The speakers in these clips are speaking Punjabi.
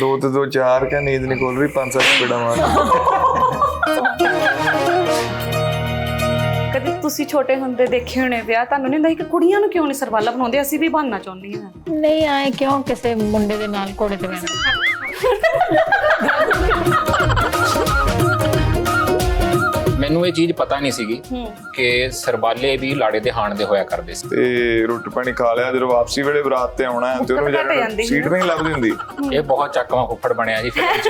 ਦੋ ਤੇ ਦੋ ਚਾਰ ਕਾ ਨੀਂਦ ਨਹੀਂ ਖੁੱਲ ਰਹੀ ਪੰਜ ਸੱਤ ਸਪੀਡਾਂ ਮਾਰ ਕਦੇ ਤੁਸੀਂ ਛੋਟੇ ਹੁੰਦੇ ਦੇਖੇ ਹੋਣੇ ਵਿਆਹ ਤੁਹਾਨੂੰ ਨਹੀਂ ਹੁੰਦਾ ਕਿ ਕੁੜੀਆਂ ਨੂੰ ਕਿਉਂ ਨਹੀਂ ਸਰਵਾਲਾ ਬਣਾਉਂਦੇ? ਅਸੀਂ ਵੀ ਬਣਨਾ ਚਾਹੁੰਦੀਆਂ ਹਾਂ। ਨਹੀਂ ਆਏ ਕਿਉਂ? ਕਿਸੇ ਮੁੰਡੇ ਦੇ ਨਾਲ ਘੋੜੇ ਤੇ ਬਹਿਣਾ। ਮੈਨੂੰ ਇਹ ਚੀਜ਼ ਪਤਾ ਨਹੀਂ ਸੀਗੀ ਕਿ ਸਰਬਾਲੇ ਵੀ ਲਾੜੇ ਦੇ ਹਾਣ ਦੇ ਹੋਇਆ ਕਰਦੇ ਸੀ। ਤੇ ਰੋਟੀ ਪਾਣੀ ਖਾ ਲਿਆ ਜਦੋਂ ਵਾਪਸੀ ਵੇਲੇ ਬਰਾਤ ਤੇ ਆਉਣਾ ਤੇ ਉਹਨੂੰ ਵਿਚਾਰੇ ਨੂੰ ਸੀਟ ਨਹੀਂ ਲੱਭਦੀ ਹੁੰਦੀ ਇਹ ਬਹੁਤ ਚੱਕਵਾਂ ਫੁੱਫੜ ਬਣਿਆ ਜੀ ਫਿਲਮ 'ਚ।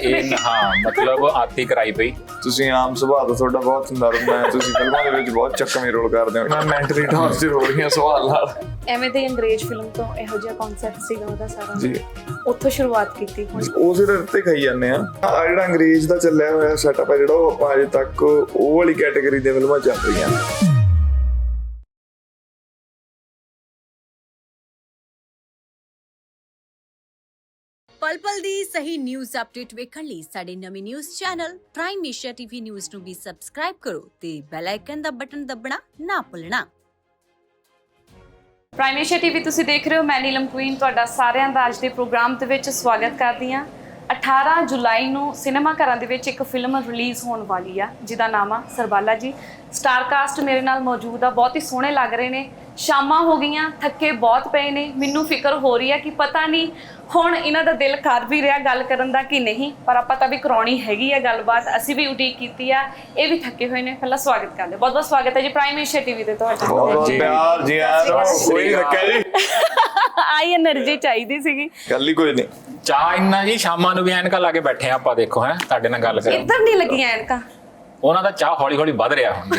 ਇਹ ਹਾਂ ਮਤਲਬ ਆਤੀ ਕਰਾਈ ਪਈ। ਤੁਸੀਂ ਆਮ ਸੁਭਾਅ ਦਾ ਤੁਹਾਡਾ ਬਹੁਤ ਨਰਮ ਹੈ ਤੁਸੀਂ ਫਿਲਮਾਂ ਦੇ ਵਿੱਚ ਬਹੁਤ ਚੱਕਵੇਂ ਰੋਲ ਕਰਦੇ ਹੋ। ਮੈਂ ਮੈਂਟਲੀ ਟੌਰਚਰ ਹੋ ਰਹੀਆਂ ਸਵਾਲ ਨਾਲ। ਐਵੇਂ ਦੇ ਅੰਗਰੇਜ਼ ਫਿਲਮ ਤੋਂ ਇਹੋ ਜਿਹਾ ਕਨਸੈਪਟ ਸੀਗਾ ਉਹਦਾ ਸਾਰਾ। ਜੀ। ਉੱਥੋਂ ਸ਼ੁਰੂਆਤ ਕੀਤੀ ਹੁਣ। ਉਸੇ ਉੱਤੇ ਖਾਈ ਜਾਂਦੇ ਆ। ਆ ਜਿਹੜਾ ਅੰਗਰੇਜ਼ ਦਾ ਚੱਲਿਆ ਹੋਇਆ ਸੈਟਅਪ ਹੈ ਜਿਹੜਾ ਉਹ ਆਪਾਂ ਅਜੇ ਤੱਕ ਉਹ ਵਾਲੀ ਕੈਟਾਗਰੀ ਦੇ ਫਿਲਮਾਂ ਚੱਲ ਰਹੀਆਂ। ਪਲ ਪਲ ਦੀ ਸਹੀ ਨਿਊਜ਼ ਅਪਡੇਟ ਵੇਖਣ ਲਈ ਸਾਡੇ ਨਵੇਂ news channel prime Asia TV news ਨੂੰ ਵੀ ਸਬਸਕ੍ਰਾਈਬ ਕਰੋ ਤੇ ਬੈਲ ਆਈਕਨ ਦਾ ਬਟਨ ਦਬਣਾ ਨਾ ਭੁੱਲਣਾ। ਪ੍ਰਾਈਮ ਏਸ਼ੀਆ ਟੀਵੀ ਤੁਸੀਂ ਦੇਖ ਰਹੇ ਹੋ ਮੈਂ ਨੀਲਮ ਕੁਈਨ ਤੁਹਾਡਾ ਸਾਰਿਆਂ ਦਾ ਅੱਜ ਦੇ ਪ੍ਰੋਗਰਾਮ ਦੇ ਵਿੱਚ ਸਵਾਗਤ ਕਰਦੀ ਹਾਂ। 18 ਜੁਲਾਈ ਨੂੰ ਸਿਨੇਮਾ ਘਰਾਂ ਦੇ ਵਿੱਚ ਇੱਕ ਫਿਲਮ ਰਿਲੀਜ਼ ਹੋਣ ਵਾਲੀ ਆ ਜਿਹਦਾ ਨਾਮ ਆ ਸਰਬਾਲਾ ਜੀ। ਸਟਾਰ ਕਾਸਟ ਮੇਰੇ ਨਾਲ ਮੌਜੂਦ ਆ ਬਹੁਤ ਹੀ ਸੋਹਣੇ ਲੱਗ ਰਹੇ ਨੇ। ਸ਼ਾਮਾਂ ਹੋ ਗਈਆਂ ਥੱਕੇ ਬਹੁਤ ਪਏ ਨੇ। ਮੈਨੂੰ ਫਿਕਰ ਹੋ ਰਹੀ ਆ ਕਿ ਪਤਾ ਨਹੀਂ ਹੁਣ ਇਹਨਾਂ ਦਾ ਦਿਲ ਕਰ ਵੀ ਰਿਹਾ ਗੱਲ ਕਰਨ ਦਾ ਕਿ ਨਹੀਂ ਪਰ ਆਪਾਂ ਤਾਂ ਵੀ ਕਰਾਉਣੀ ਹੈਗੀ ਆ ਗੱਲਬਾਤ। ਅਸੀਂ ਵੀ ਉਡੀਕ ਕੀਤੀ ਆ ਇਹ ਵੀ ਥੱਕੇ ਹੋਏ ਨੇ। ਪਹਿਲਾਂ ਸਵਾਗਤ ਕਰਦੇ ਬਹੁਤ ਬਹੁਤ ਸਵਾਗਤ ਹੈ ਜੀ ਪ੍ਰਾਈਮ ਏਸ਼ੀਆ ਟੀਵੀ ਤੇ ਤੁਹਾਡਾ। ਬਹੁਤ। ਪਿਆਰ ਜੀ ਨੂੰ ਕੋਈ ਨਹੀਂ ਰੱਖਿਆ ਜੀ। ਆਈ એનર્ਜੀ ਚਾਹੀਦੀ ਸੀਗੀ। ਗੱਲ ਹੀ ਕੋਈ ਨਹੀਂ। ਚਾਹ ਇੰਨਾ ਜੀ ਸ਼ਾਮਾਂ ਨੂੰ ਵੀ ਐਨਕਾਂ ਲਾ ਕੇ ਬੈਠੇ ਆਪਾਂ ਦੇਖੋ ਹੈ ਤੁਹਾਡੇ ਨਾਲ ਗੱਲ ਕਰਾਂ ਇੱਧਰ ਨਹੀਂ ਲੱਗੀਆਂ ਐਨਕਾਂ। ਉਹਨਾਂ ਦਾ ਚਾਹ ਹੌਲੀ ਹੌਲੀ ਵੱਧ ਰਿਹਾ ਹੁਣ।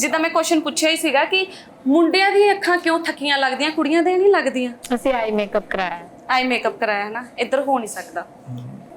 ਜਿੱਦਾਂ ਮੈਂ ਕੁਐਸਚਨ ਪੁੱਛਿਆ ਹੀ ਸੀਗਾ ਕਿ ਮੁੰਡਿਆਂ ਦੀਆਂ ਅੱਖਾਂ ਕਿਉਂ ਥੱਕੀਆਂ ਲੱਗਦੀਆਂ ਕੁੜੀਆਂ ਦੇ ਨਹੀਂ ਲੱਗਦੀਆਂ? ਅਸੀਂ ਆਈ ਮੇਕਅਪ ਕਰਾਇਆ। ਆਈ ਮੇਕਅਪ ਕਰਾਇਆ ਨਾ ਇੱਧਰ ਹੋ ਨਹੀਂ ਸਕਦਾ।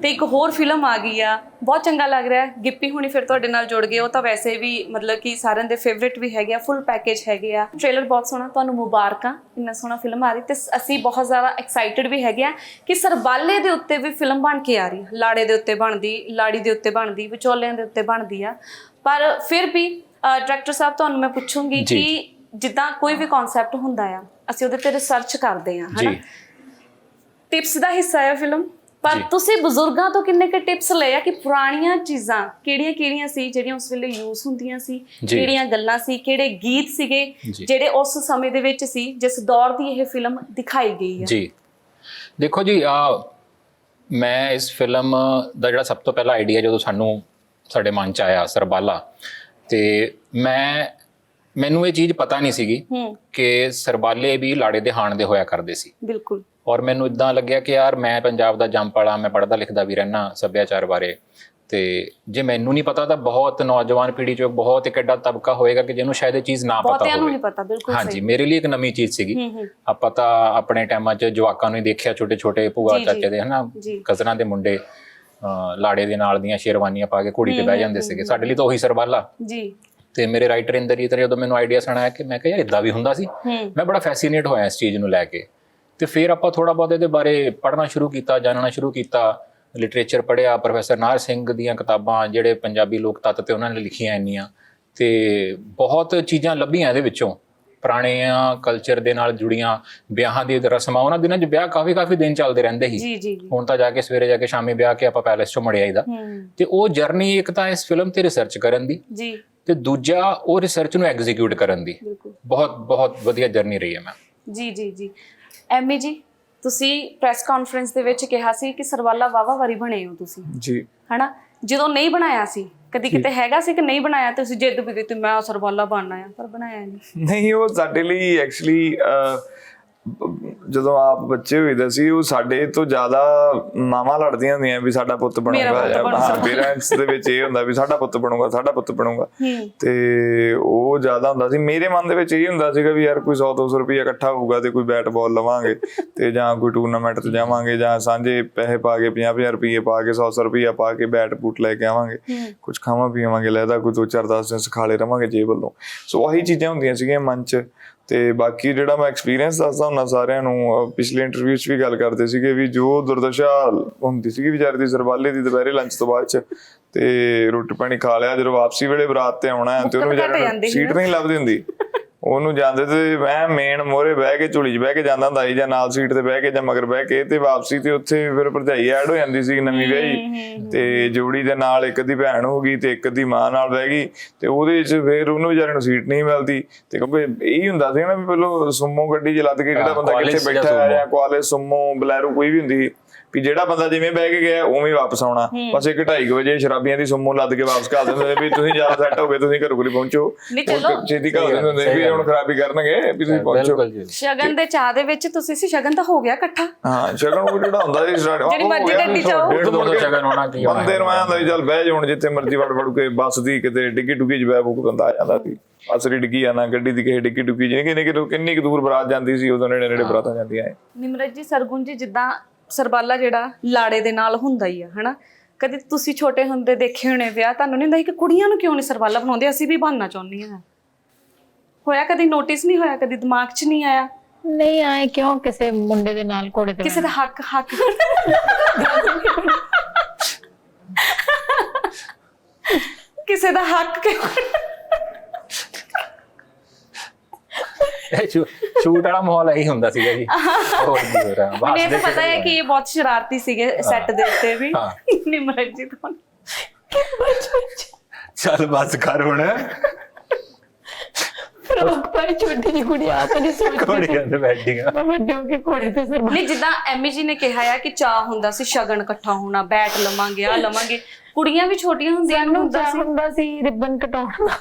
ਤੇ ਇੱਕ ਹੋਰ ਫਿਲਮ ਆ ਗਈ ਆ। ਬਹੁਤ ਚੰਗਾ ਲੱਗ ਰਿਹਾ। ਹੈ। ਗਿੱਪੀ ਹੁਣੀ ਫਿਰ ਤੁਹਾਡੇ ਨਾਲ ਜੁੜ ਗਏ। ਉਹ ਤਾਂ ਵੈਸੇ ਵੀ ਮਤਲਬ ਕਿ ਸਾਰਿਆਂ ਦੇ ਫੇਵਰਿਟ ਵੀ ਹੈਗੇ ਆ ਫੁੱਲ ਪੈਕੇਜ ਹੈਗੇ ਆ। ਟ੍ਰੇਲਰ ਬਹੁਤ ਸੋਹਣਾ ਤੁਹਾਨੂੰ ਮੁਬਾਰਕਾਂ। ਇੰਨਾ ਸੋਹਣਾ ਫਿਲਮ ਆ ਰਹੀ ਤੇ ਅਸੀਂ ਬਹੁਤ ਜ਼ਿਆਦਾ ਐਕਸਾਈਟਿਡ ਵੀ ਹੈਗੇ ਆ ਕਿ ਸਰਬਾਲੇ ਦੇ ਉੱਤੇ ਵੀ ਫਿਲਮ ਬਣ ਕੇ ਆ ਰਹੀ। ਲਾੜੇ ਦੇ ਉੱਤੇ ਬਣਦੀ ਲਾੜੀ ਦੇ ਉੱਤੇ ਬਣਦੀ ਵਿਚੋਲਿਆਂ ਦੇ ਉੱਤੇ ਬਣਦੀ ਆ। ਪਰ ਫਿਰ ਵੀ ਡਾਇਰੈਕਟਰ ਸਾਹਿਬ ਤੁਹਾਨੂੰ ਮੈਂ ਪੁੱਛੂੰਗੀ। ਕਿ ਜਿੱਦਾਂ ਕੋਈ ਵੀ ਕਨਸੈਪਟ ਹੁੰਦਾ ਆ ਅਸੀਂ ਉਹਦੇ ਤੇ ਰਿਸਰਚ ਕਰਦੇ ਆ ਹਨਾ? ਟਿਪਸ ਦਾ ਹਿੱਸਾ ਹੈ ਫਿਲਮ ਪਰ। ਤੁਸੀਂ ਬਜ਼ੁਰਗਾਂ ਤੋਂ ਕਿੰਨੇ ਕੁ ਟਿਪਸ ਲਏ ਆ ਕਿ ਪੁਰਾਣੀਆਂ ਚੀਜ਼ਾਂ ਕਿਹੜੀਆਂ-ਕਿਹੜੀਆਂ ਸੀ ਜਿਹੜੀਆਂ ਉਸ ਵੇਲੇ ਯੂਜ਼ ਹੁੰਦੀਆਂ ਸੀ। ਕਿਹੜੀਆਂ ਗੱਲਾਂ ਸੀ ਕਿਹੜੇ ਗੀਤ ਸੀਗੇ। ਜਿਹੜੇ ਉਸ ਸਮੇਂ ਦੇ ਵਿੱਚ ਸੀ ਜਿਸ ਦੌਰ ਦੀ ਇਹ ਫਿਲਮ ਦਿਖਾਈ ਗਈ ਹੈ ਜੀ ਦੇਖੋ ਜੀ ਆ ਮੈਂ ਇਸ ਫਿਲਮ ਦਾ ਜਿਹੜਾ ਸਭ ਤੋਂ ਪਹਿਲਾ ਆਈਡੀਆ ਜਦੋਂ ਸਾਨੂੰ ਸਾਡੇ ਮਨ ਚ ਆਇਆ ਸਰਬਾਲਾ ਤੇ ਮੈਂ ਮੈਨੂੰ ਇਹ ਚੀਜ਼ ਪਤਾ ਨਹੀਂ ਸੀਗੀ ਕਿ ਸਰਬਾਲੇ ਵੀ ਲਾੜੇ ਦੇ ਹਾਣ ਦੇ ਹੋਇਆ ਕਰਦੇ ਸੀ। ਬਿਲਕੁਲ। ਔਰ ਮੈਨੂੰ ਇਦਾਂ ਲੱਗਿਆ ਕਿ ਯਾਰ ਮੈਂ ਪੰਜਾਬ ਦਾ ਜੰਮ ਵਾਲਾ ਮੈਂ ਪੜ੍ਹਦਾ ਲਿਖਦਾ ਵੀ ਰਹਿਣਾ ਸੱਭਿਆਚਾਰ ਬਾਰੇ। ਤੇ ਜੇ ਮੈਨੂੰ ਨਹੀਂ ਪਤਾ ਤਾਂ ਬਹੁਤ ਨੌਜਵਾਨ ਪੀੜ੍ਹੀ ਚੋਂ ਬਹੁਤ ਇੱਕ ਐਡਾ ਤਬਕਾ ਹੋਏਗਾ ਕਿ ਜਿਹਨੂੰ ਸ਼ਾਇਦ ਇਹ ਚੀਜ਼ ਨਾ ਪਤਾ ਬਹੁਤਿਆਂ ਨੂੰ ਹੋਵੇ। ਨਹੀਂ ਪਤਾ ਬਿਲਕੁਲ ਹਾਂਜੀ ਮੇਰੇ ਲਈ ਇੱਕ ਨਵੀਂ ਚੀਜ਼ ਸੀਗੀ। ਆਪਾਂ ਤਾਂ ਆਪਣੇ ਟਾਈਮਾਂ 'ਚ ਜਵਾਕਾਂ ਨੂੰ ਹੀ ਦੇਖਿਆ ਛੋਟੇ ਛੋਟੇ ਭੂਆ। ਚਾਚੇ ਦੇ ਹਨਾ। ਕਜ਼ਨਾਂ ਦੇ ਮੁੰਡੇ ਲਾੜੇ ਦੇ ਨਾਲ ਦੀਆਂ ਸ਼ੇਰਵਾਨੀਆਂ ਪਾ ਕੇ ਕੁੜੀ ਤੇ ਬਹਿ ਜਾਂਦੇ ਸੀਗੇ। ਸਾਡੇ ਲਈ ਤਾਂ ਉਹੀ ਸਰਬਾਲਾ। ਜੀ। ਤੇ ਮੇਰੇ ਰਾਈਟਰ ਇੰਦਰਜੀਤ ਨੇ ਜਦੋਂ ਮੈਨੂੰ ਆਈਡੀਆ ਸੁਣਾਇਆ ਕਿ ਮੈਂ ਕਿਹਾ ਯਾਰ ਇਦਾਂ ਵੀ ਹੁੰਦਾ ਸੀ। ਮੈਂ ਬੜਾ ਫੈਸੀਨੇਟ ਹੋਇਆ ਇਸ ਚੀਜ਼ ਨੂੰ ਲੈ ਕੇ। ਤੇ ਫਿਰ ਆਪਾਂ ਥੋੜਾ ਬਹੁਤ ਇਹਦੇ ਬਾਰੇ ਪੜ੍ਹਨਾ ਸ਼ੁਰੂ ਕੀਤਾ ਜਾਣਨਾ ਸ਼ੁਰੂ ਕੀਤਾ। ਲਿਟਰੇਚਰ ਪੜ੍ਹਿਆ ਪ੍ਰੋਫੈਸਰ ਨਾਰ ਸਿੰਘ ਦੀਆਂ ਕਿਤਾਬਾਂ ਜਿਹੜੇ ਪੰਜਾਬੀ ਲੋਕ ਤੱਤ ਤੇ ਉਹਨਾਂ ਨੇ ਲਿਖੀਆਂ ਇੰਨੀਆਂ। ਤੇ ਬਹੁਤ ਚੀਜ਼ਾਂ ਲੱਭੀਆਂ ਇਹਦੇ ਵਿੱਚੋਂ। ਪੁਰਾਣੀਆਂ ਕਲਚਰ ਦੇ ਨਾਲ ਜੁੜੀਆਂ ਵਿਆਹਾਂ ਦੀ ਰਸਮਾਂ ਉਹਨਾਂ ਦਿਨਾਂ 'ਚ ਵਿਆਹ ਕਾਫੀ ਕਾਫੀ ਦਿਨ ਚੱਲਦੇ ਰਹਿੰਦੇ ਸੀ। ਹੁਣ ਤਾਂ ਜਾ ਕੇ ਸਵੇਰੇ ਜਾ ਕੇ ਸ਼ਾਮੀ ਵਿਆਹ ਕੇ ਆਪਾਂ ਪੈਲੇਸ 'ਚੋਂ ਮੁੜ ਆਈਦਾ। ਤੇ ਉਹ ਜਰਨੀ ਇੱਕ ਤਾਂ ਇਸ ਫਿਲਮ ਤੇ ਰਿਸਰਚ ਕਰਨ ਦੀ। ਜੀ। ਤੇ ਦੂਜਾ ਉਹ ਰਿਸਰਚ ਨੂੰ ਐਗਜ਼ੀਕਿਊਟ ਕਰਨ ਦੀ। ਬਹੁਤ ਬਹੁਤ ਵਧੀਆ ਜਰਨੀ ਰਹੀ ਹੈ ਮੈਂ ਜੀ ਜੀ ਜੀ। ਐਮੀ ਜੀ ਤੁਸੀਂ ਪ੍ਰੈਸ ਕਾਨਫਰੰਸ ਦੇ ਵਿੱਚ ਕਿਹਾ ਸੀ ਕਿ ਸਰਵਾਲਾ ਵਾਵਾ ਵਾਰੀ ਬਣੇ ਹੋ ਤੁਸੀਂ। ਜੀ। ਹਨਾ? ਜਦੋਂ ਨਹੀਂ ਬਣਾਇਆ ਸੀ ਕਦੀ ਕਿਤੇ ਹੈਗਾ ਸੀ ਕਿ ਨਹੀਂ ਬਣਾਇਆ ਤੁਸੀਂ ਜਿੱਦ ਵੀ ਕੀਤੀ ਮੈਂ ਸਰਵਾਲਾ ਬਣਨਾ ਆ ਪਰ ਬਣਾਇਆ ਨਹੀਂ। ਨਹੀਂ ਉਹ ਸਾਡੇ ਲਈ ਐਕਚੁਅਲੀ ਜਦੋਂ ਆਪ ਬੱਚੇ ਹੋਈਦਾ ਸੀ ਉਹ ਸਾਡੇ ਤੋਂ ਜ਼ਿਆਦਾ ਮਾਵਾਂ ਲੜਦੀਆਂ ਹੁੰਦੀਆਂ ਵੀ ਸਾਡਾ ਪੁੱਤ ਬਣੂਗਾ। ਹਾਂ ਪੇਰੈਂਟਸ ਦੇ ਵਿੱਚ ਇਹ ਹੁੰਦਾ ਵੀ ਸਾਡਾ ਪੁੱਤ ਬਣੂਗਾ ਸਾਡਾ ਪੁੱਤ ਬਣੂਗਾ। ਤੇ ਉਹ ਜ਼ਿਆਦਾ ਹੁੰਦਾ ਸੀ। ਮੇਰੇ ਮਨ ਦੇ ਵਿੱਚ ਇਹ ਹੁੰਦਾ ਸੀਗਾ ਵੀ ਯਾਰ ਕੋਈ 100 200 ਰੁਪਏ ਇਕੱਠਾ ਹੋਊਗਾ ਤੇ ਕੋਈ ਬੈਟ ਬਾਲ ਲਵਾਂਗੇ ਤੇ ਜਾਂ ਕੋਈ ਟੂਰਨਾਮੈਂਟ ਤੇ ਜਾਵਾਂਗੇ ਜਾਂ ਸਾਂਝੇ ਪੈਸੇ ਪਾ ਕੇ 50000 ਰੁਪਏ ਪਾ ਕੇ 100 ਰੁਪਏ ਪਾ ਕੇ ਬੈਟ ਬੂਟ ਲੈ ਕੇ ਆਵਾਂਗੇ। ਕੁਝ ਖਾਵਾਂ ਪੀਵਾਂਗੇ ਲੈਦਾ ਕੋਈ ਦੋ ਚਾਰ ਦਸ ਦਿਨ ਸਿਖਾਲੇ ਰਵਾਂਗੇ ਜੇ ਵੱਲੋਂ। ਸੋ ਆਹੀ ਚੀਜ਼ਾਂ ਹੁੰਦੀਆਂ ਸੀਗੀਆਂ ਮਨ 'ਚ। ਤੇ ਬਾਕੀ ਜਿਹੜਾ ਮੈਂ ਐਕਸਪੀਰੀਅੰਸ ਦੱਸਦਾ ਹੁੰਦਾ ਸਾਰਿਆਂ ਨੂੰ ਪਿਛਲੇ ਇੰਟਰਵਿਊ 'ਚ ਵੀ ਗੱਲ ਕਰਦੇ ਸੀਗੇ ਵੀ ਜੋ ਦੁਰਦਸ਼ਾ ਹੁੰਦੀ ਸੀਗੀ ਵਿਚਾਰੇ ਦੀ ਸਰਬਾਲੇ ਦੀ ਦੁਪਹਿਰੇ ਲੰਚ ਤੋਂ ਬਾਅਦ 'ਚ ਤੇ ਰੋਟੀ ਪਾਣੀ ਖਾ ਲਿਆ ਜਦੋਂ ਵਾਪਸੀ ਵੇਲੇ ਬਰਾਤ ਤੇ ਆਉਣਾ ਤੇ ਉਹਨੂੰ ਵਿਚਾਰੇ ਸੀਟ। ਨਹੀਂ ਲੱਭਦੀ ਹੁੰਦੀ ਉਹਨੂੰ ਜਾਂਦੇ ਤੇ ਮੈਂ ਮੇਨ ਮੋਰੇ ਬਹਿ ਕੇ ਝੁਲੀ 'ਚ ਬਹਿ ਕੇ ਜਾਂਦਾ ਹੁੰਦਾ ਸੀ ਜਾਂ ਨਾਲ ਸੀਟ ਤੇ ਬਹਿ ਕੇ ਜਾਂ ਮਗਰ ਬਹਿ ਕੇ ਤੇ ਵਾਪਸੀ ਤੇ ਉੱਥੇ ਫਿਰ ਭਰਜਾਈ ਐਡ ਹੋ ਜਾਂਦੀ ਸੀ ਨਵੀਂ ਵਿਆਹੀ। ਤੇ ਜੋੜੀ ਦੇ ਨਾਲ ਇੱਕ ਦੀ ਭੈਣ ਹੋ ਗਈ ਤੇ ਇੱਕ ਦੀ ਮਾਂ ਨਾਲ ਬਹਿ ਗਈ ਤੇ ਉਹਦੇ 'ਚ ਫਿਰ ਉਹਨੂੰ ਵਿਚਾਰੇ ਨੂੰ ਸੀਟ ਨਹੀਂ ਮਿਲਦੀ। ਤੇ ਕਿਉਂਕਿ ਇਹ ਹੁੰਦਾ ਸੀ ਨਾ ਵੀ ਪਹਿਲਾਂ ਸੁਮੋ ਗੱਡੀ 'ਚ ਲੱਦ ਕੇ ਜਿਹੜਾ ਬੰਦਾ ਕਿੱਥੇ ਬੈਠਾ ਹੈ। ਜਾਂ ਕੁਆਲੇ ਸੁਮੋ ਬਲੈਰੋ ਕੋਈ ਵੀ ਹੁੰਦੀ ਸੀ। ਵੀ ਜਿਹੜਾ ਬੰਦਾ ਜਿਵੇਂ ਬਹਿ ਕੇ ਗਿਆ ਉਵੇਂ ਵਾਪਸ ਆਉਣਾ। ਬਸ ਇੱਕ 2:30 ਵਜੇ ਸ਼ਰਾਬੀਆਂ ਦੀ ਸੁਮੋ ਲੱਦ ਕੇ ਵਾਪਸ ਘੱਲ ਦਿੰਦੇ ਵੀ ਤੁਸੀਂ ਜ਼ਿਆਦਾ ਸੈੱਟ ਹੋ ਗਏ ਤੁਸੀਂ ਘਰ ਕੋਲ ਪਹੁੰਚੋ। ਛੇਤੀ ਘੱਲ ਦਿੰਦੇ ਹੁੰਦੇ ਵੀ ਹੁਣ ਖਰਾਬੀ ਕਰਨਗੇ ਵੀ ਤੁਸੀਂ ਪਹੁੰਚੋ। ਸ਼ਗਨ ਦੇ ਚਾਹ ਦੇ ਵਿੱਚ ਤੁਸੀਂ ਸੀ ਸ਼ਗਨ ਤਾਂ ਹੋ ਗਿਆ ਇਕੱਠਾ? ਹਾਂ ਸ਼ਗਨ ਉਹ ਜਿਹੜਾ ਹੁੰਦਾ ਸੀ start- ਜਿਹੜੀ ਮਰਜ਼ੀ ਗੱਡੀ 'ਚ ਆਓ। ਡੇਢ ਦੋ ਦੋ ਮੁੜ ਕੇ ਸ਼ਗਨ ਹੋਣਾ ਕੀ ਹੋਣਾ ਬੰਦੇ ਨੂੰ ਆਇਆ ਹੁੰਦਾ ਸੀ ਚੱਲ ਬਹਿ ਜਾ ਹੁਣ ਜਿੱਥੇ ਮਰਜ਼ੀ ਵੜ ਵੜ ਕੇ ਬੱਸ ਦੀ ਕਿਤੇ ਡਿੱਗੀ ਡੁੱਗੀ 'ਚ ਬਹਿ ਬੁੱਕ ਬੰਦਾ ਆ ਜਾਂਦਾ ਸੀ। ਅਸਰੀ ਡਿੱਗੀ ਆ ਨਾ ਗੱਡੀ ਦੀ ਕਿਸੇ ਡਿੱਗੀ ਡੁੱਗੀ ਜਿਹਨੇ ਕਿੰਨੇ ਕਿੰਨੀ ਕੁ ਦੂਰ ਬਰਾਤ ਜਾਂਦੀ ਸੀ ਉਦੋਂ ਨੇੜੇ ਨੇੜੇ ਬਰਾਤਾਂ ਜਾਂਦੀਆਂ ਐ। ਨਿਮਰਤ ਜੀ ਸਰਗੁਣ ਜੀ ਜਿੱਦਾਂ ਸਰਬਾਲਾ ਜਿਹੜਾ ਲਾੜੇ ਦੇ ਨਾਲ ਹੁੰਦਾ ਹੀ ਆ ਹਨਾ? ਕਦੇ ਤੁਸੀਂ ਛੋਟੇ ਹੁੰਦੇ ਦੇਖੇ ਹੋਣੇ ਵਿਆਹ ਤੁਹਾਨੂੰ ਨਹੀਂ ਹੁੰਦਾ ਸੀ ਕਿ ਕੁੜੀਆਂ ਨੂੰ ਕਿਉਂ ਨਹੀਂ ਸਰਬਾਲਾ ਬਣਾਉਂਦੇ? ਅਸੀਂ ਵੀ ਬਣਨਾ ਚਾਹੁੰਦੀਆਂ ਹੋਇਆ ਕਦੀ ਨੋਟਿਸ ਨਹੀਂ ਹੋਇਆ? ਕਦੀ ਦਿਮਾਗ 'ਚ ਨਹੀਂ ਆਇਆ? ਨਹੀਂ ਆਏ ਕਿਉਂ? ਕਿਸੇ ਮੁੰਡੇ ਦੇ ਨਾਲ ਘੋੜੇ ਤੇ ਕਿਸੇ ਦਾ ਹੱਕ ਹੱਕ। ਕਿਸੇ ਦਾ ਹੱਕ ਕਿਉਂ? ਇਹ ਸ਼ੂ- ਸ਼ੂਟ ਵਾਲਾ ਮਾਹੌਲ ਇਹੀ ਹੁੰਦਾ ਸੀਗਾ ਜੀ। ਹੋਰ ਕੀ ਹੋ ਰਿਹਾ? ਮੈਨੂੰ ਇਹ ਤਾਂ ਪਤਾ ਹੈ ਕਿ ਇਹ ਬਹੁਤ ਸ਼ਰਾਰਤੀ ਸੀਗੇ ਸੈੱਟ ਦੇ ਉੱਤੇ ਵੀ। ਹਾਂ। ਨਿਮਰਤ ਜੀ ਤੋਂ ਚੱਲ ਬਸ ਕਰ ਹੁਣ। ਪਾਈ ਛੋਟੀ ਜਿਹੀ ਕੁੜੀ ਆ ਤਾਂ ਨਹੀਂ ਸੋਚਦੀ। ਕੋੜੀਆਂ ਤੇ ਬੈਠੀਆਂ। ਮੈਂ ਵੱਡੇ ਹੋ ਕੇ ਘੋੜੇ ਤੇ ਸਰਬਾ ਨਹੀਂ ਜਿੱਦਾਂ ਐਮੀ ਜੀ ਨੇ ਕਿਹਾ ਆ ਕਿ ਚਾਹ ਹੁੰਦਾ ਸੀ ਸ਼ਗਨ ਇਕੱਠਾ ਹੋਣਾ ਬੈਟ ਲਵਾਂਗੇ ਆ ਲਵਾਂਗੇ। ਕੁੜੀਆਂ ਵੀ ਛੋਟੀਆਂ ਹੁੰਦੀਆਂ ਨੂੰ ਹੁੰਦਾ ਸੀ। ਹੁੰਦਾ ਸੀ ਰਿਬਨ ਕਟਾਉਣ ਦਾ।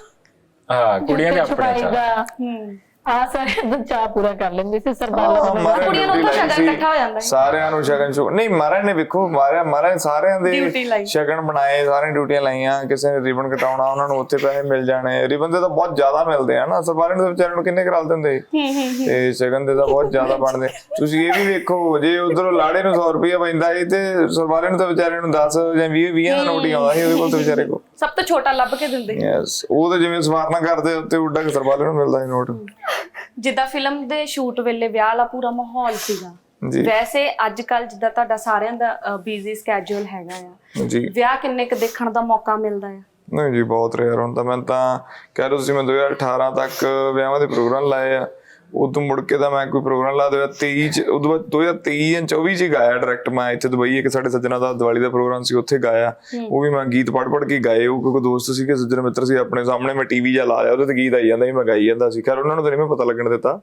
ਹਾਂ ਕੁੜੀਆਂ ਦੇ ਆਪਣੇ ਚਾਹ ਹੂੰ। ਆ ਸਾਰੇ ਤਾਂ ਚਾਹ ਪੂਰਾ ਕਰ ਲੈਂਦੇ ਸੀ ਸਰਬਾਲਾ ਹਾਂ, ਮਹਾਰਾਜ ਕੁੜੀਆਂ ਨੂੰ ਡਿਊਟੀ ਲਾਈ ਸ਼ਗਨ ਸੀ। ਇਕੱਠਾ ਹੋ ਜਾਂਦਾ ਸੀ। ਸਾਰਿਆਂ ਨੂੰ ਸ਼ਗਨ ਸ਼ੁ ਨਹੀਂ ਮਹਾਰਾਜ ਨੇ ਵੇਖੋ ਮਾਰਿਆ ਮਹਾਰਾਜ ਸਾਰਿਆਂ ਡਿਊਟੀ ਦੇ ਲਾਈ। ਸ਼ਗਨ ਬਣਾਏ ਸਾਰਿਆਂ ਡਿਊਟੀਆਂ ਲਾਈਆਂ ਕਿਸੇ ਨੇ ਰਿਬਨ ਕਟਾਉਣਾ ਉਹਨਾਂ ਨੂੰ ਉੱਥੇ ਪੈਸੇ ਮਿਲ ਜਾਣੇ ਰਿਬਨ ਦੇ ਤਾਂ ਬਹੁਤ ਜ਼ਿਆਦਾ ਮਿਲਦੇ ਆ ਨਾ ਸਰਬਾਰੇ ਨੂੰ ਤਾਂ ਵਿਚਾਰਿਆਂ ਨੂੰ ਕਿੰਨੇ ਕਰਾ ਦਿੰਦੇ ਹੂੰ ਹੂੰ ਤੇ ਸ਼ਗਨ ਦੇ ਤਾਂ ਬਹੁਤ ਜ਼ਿਆਦਾ ਬਣਦੇ ਤੁਸੀਂ ਇਹ ਵੀ ਵੇਖੋ ਜੇ ਉਧਰੋਂ ਲਾੜੇ ਨੂੰ 100 ਰੁਪਏ ਪੈਂਦਾ ਸੀ ਤੇ ਸਰਬਾਰੇ ਨੂੰ ਤਾਂ ਵਿਚਾਰੇ ਨੂੰ 10 ਜਾਂ 20 20 ਦਾ ਨੋਟ ਹੀ ਆਉਂਦਾ ਸੀ ਉਹਦੇ ਕੋਲ ਤਾਂ ਵਿਚਾਰੇ ਕੋਲ ਸਭ ਤੋਂ ਛੋਟਾ ਲੱਭ ਕੇ ਦਿੰਦੇ। ਯੈਸ ਉਹ ਤਾਂ ਜਿਵੇਂ ਸਵਾਰਨਾ ਕਰਦੇ ਉੱਤੇ ਉੱਡਾ ਕੇ ਸਰਬਾਰੇ ਨੂੰ ਮਿਲਦਾ ਸੀ ਨੋਟ। ਜਿੱਦਾਂ ਫਿਲਮ ਦੇ ਸ਼ੂਟ ਵੇਲੇ ਵਿਆਹ ਵਾਲਾ ਪੂਰਾ ਮਾਹੌਲ ਸੀਗਾ। ਜੀ। ਵੈਸੇ ਅੱਜ ਕੱਲ ਜਿੱਦਾਂ ਤੁਹਾਡਾ ਸਾਰਿਆਂ ਦਾ ਬੀਜ਼ੀ ਸਕੇਜੂਲ ਹੈਗਾ ਆ। ਜੀ। ਵਿਆਹ ਕਿੰਨੇ ਕੁ ਦੇਖਣ ਦਾ ਮੌਕਾ ਮਿਲਦਾ ਆ? ਨਹੀਂ ਜੀ ਬਹੁਤ ਰੇਅਰ ਹੁੰਦਾ। ਮੈਂ ਤਾਂ ਕਹਿ ਰਿਹਾ ਸੀ ਮੈਂ 2018 ਤੱਕ ਵਿਆਹਾਂ ਦੇ ਪ੍ਰੋਗਰਾਮ ਲਾਏ ਆ। ਉਦੋਂ ਮੁੜ ਕੇ ਤਾਂ ਮੈਂ ਕੋਈ ਪ੍ਰੋਗਰਾਮ ਲਾ ਦਿਆ 23 ਚ ਉਦੋਂ ਬਾਅਦ 2023 ਜਾਂ 24 ਚ ਗਾਇਆ ਡਾਇਰੈਕਟ ਮੈਂ ਇੱਥੇ ਦੁਬਈ ਇੱਕ ਸਾਡੇ ਸੱਜਣਾ ਦਾ ਦੀਵਾਲੀ ਦਾ ਪ੍ਰੋਗਰਾਮ ਸੀ ਉੱਥੇ ਗਾਇਆ। ਉਹ ਵੀ ਮੈਂ ਗੀਤ ਪੜ ਪੜ ਕੇ ਗਾਏ। ਉਹ ਕਿਉਂਕਿ ਦੋਸਤ ਸੀਗੇ ਸੱਜਣ ਮਿੱਤਰ ਸੀ ਆਪਣੇ ਸਾਹਮਣੇ ਮੈਂ ਟੀਵੀ ਜਾਂ ਲਾ ਲਿਆ ਉਹਦੇ ਤੇ ਗੀਤ ਆਈ ਜਾਂਦਾ ਸੀ ਮੈਂ ਗਾਈ ਜਾਂਦਾ ਸੀ। ਖੈਰ ਉਹਨਾਂ ਨੂੰ ਤਾਂ ਨਹੀਂ ਮੈਂ ਪਤਾ ਲੱਗਣ ਦਿੱਤਾ।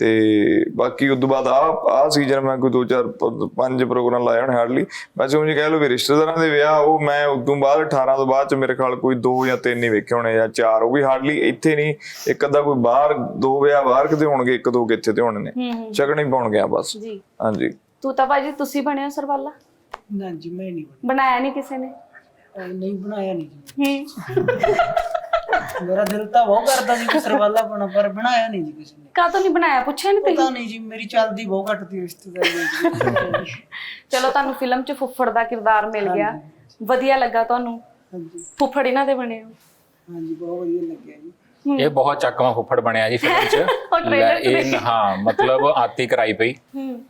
ਤੇ ਬਾਕੀ ਉਦੋਂ ਬਾਅਦ ਆ ਆ ਸੀਜ਼ਨ ਮੈਂ ਕੋਈ ਦੋ ਚਾਰ ਪ- ਪੰਜ ਪ੍ਰੋਗਰਾਮ ਲਾਏ ਹੋਣੇ ਹਾਰਡਲੀ ਵੈਸੇ ਉਂਝ ਕਹਿ ਲਓ ਵੀ ਰਿਸ਼ਤੇਦਾਰਾਂ ਦੇ ਵਿਆਹ ਉਹ ਮੈਂ ਉਦੋਂ ਬਾਅਦ 18 ਤੋਂ ਬਾਅਦ ਚ ਮੇਰੇ ਖਿਆਲ ਕੋਈ ਦੋ ਜਾਂ ਤਿੰਨ ਹੀ ਵੇਖੇ ਹੋਣੇ ਜਾਂ ਚਾਰ ਉਹ ਵੀ ਹਾਰਡਲੀ ਇੱਥੇ ਨਹੀਂ। ਇੱਕ ਅੱਧਾ ਕੋਈ ਬਾਹਰ ਦੋ ਵਿਆਹ ਬਾਹਰ ਕਿਤੇ ਹੋਣਗੇ ਇੱਕ ਦੋ ਕਿੱਥੇ ਤੇ ਹੋਣੇ ਨੇ। ਹੀ ਪਾਉਣ ਗਿਆ ਬਸ। ਜੀ। ਹਾਂਜੀ। ਤੂੰ ਤਾਂ ਭਾਜੀ ਤੁਸੀਂ ਬਣਿਆ ਸਰਵਾਲਾ? ਨਾ ਜੀ ਮੈਂ ਨਹੀਂ ਬਣਾਇਆ ਨਹੀਂ ਕਿਸੇ ਨੇ? ਨਹੀਂ ਬਣਾਇਆ ਨਹੀਂ ਜੀ। ਹੂੰ। ਮੇਰਾ ਦਿਲ ਤਾਂ ਬਹੁਤ ਕਰਦਾ ਸੀ ਕਿ ਸਰਵਾਲਾ ਬਣਾ ਪਰ ਬਣਾਇਆ ਨਹੀਂ ਜੀ ਕਿਸੇ ਨੇ। ਕਾਹਤੋਂ ਨਹੀਂ ਬਣਾਇਆ? ਪੁੱਛਿਆ ਨਹੀਂ ਤੁਸੀਂ? ਪਤਾ ਨਹੀਂ ਜੀ ਮੇਰੀ ਚੱਲਦੀ ਬਹੁਤ ਘੱਟ ਤੀ ਰਿਸ਼ਤੇਦਾਰੀ ਜੀ। ਚਲੋ ਤੁਹਾਨੂੰ ਫਿਲਮ 'ਚ ਫੁੱਫੜ ਦਾ ਕਿਰਦਾਰ ਮਿਲ ਗਿਆ। ਵਧੀਆ ਲੱਗਾ ਤੁਹਾਨੂੰ? ਹਾਂਜੀ। ਫੁੱਫੜ ਇਹਨਾਂ ਦੇ ਬਣੇ ਹੋ? ਹਾਂਜੀ ਬਹੁਤ ਵਧੀਆ ਲੱਗਿਆ ਜੀ। ਇਹ ਬਹੁਤ ਚੱਕਵਾਂ ਫੁੱਫੜ ਬਣਿਆ ਜੀ ਫਿਲਮ 'ਚ। ਇਹ ਹਾਂ ਮਤਲਬ ਆਤੀ ਕਰਾਈ ਪਈ।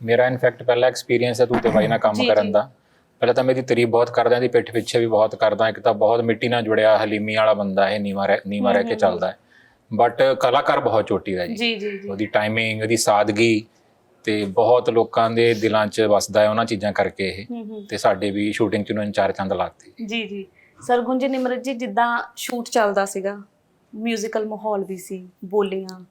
ਮੇਰਾ ਇਨਫੈਕਟ ਪਹਿਲਾ ਐਕਸਪੀਰੀਅੰਸ ਹੈ ਤੂਤੇ ਬਾਈ ਨਾਲ ਕੰਮ ਕਰਨ ਦਾ। ਪਹਿਲਾਂ ਤਾਂ ਮੇਰੀ ਤਾਰੀਫ ਬਹੁਤ ਕਰਦਾ ਇਹਦੀ ਪਿੱਠ ਪਿੱਛੇ ਵੀ ਬਹੁਤ ਕਰਦਾ ਇੱਕ ਤਾਂ ਬਹੁਤ ਮਿੱਟੀ ਨਾਲ ਜੁੜਿਆ ਹਲੀਮੀ ਵਾਲਾ ਬੰਦਾ ਇਹ ਨੀਵਾ ਰਹਿ ਨੀਵਾ ਰਹਿ ਕੇ ਚੱਲਦਾ ਹੈ। ਬਟ ਕਲਾਕਾਰ ਬਹੁਤ ਚੋਟੀ ਦਾ ਜੀ। ਜੀ ਜੀ ਉਹਦੀ ਟਾਈਮਿੰਗ ਉਹਦੀ ਸਾਦਗੀ ਤੇ ਬਹੁਤ ਲੋਕਾਂ ਦੇ ਦਿਲਾਂ 'ਚ ਵਸਦਾ ਹੈ ਉਹਨਾਂ ਚੀਜ਼ਾਂ ਕਰਕੇ ਇਹ। ਤੇ ਸਾਡੇ ਵੀ ਸ਼ੂਟਿੰਗ 'ਚ ਉਹਨਾਂ ਚਾਰ ਚੰਦ ਲਾਤੇ ਜੀ ਜੀ। ਸਰਗੁੰਜ ਨਿਮਰਤ ਜੀ ਜਿੱਦਾਂ ਸ਼ੂਟ ਚੱਲਦਾ ਸੀਗਾ ਮਿਊਜ਼ੀਕਲ ਮਾਹੌਲ ਵੀ ਸੀ ਬੋਲੀਆਂ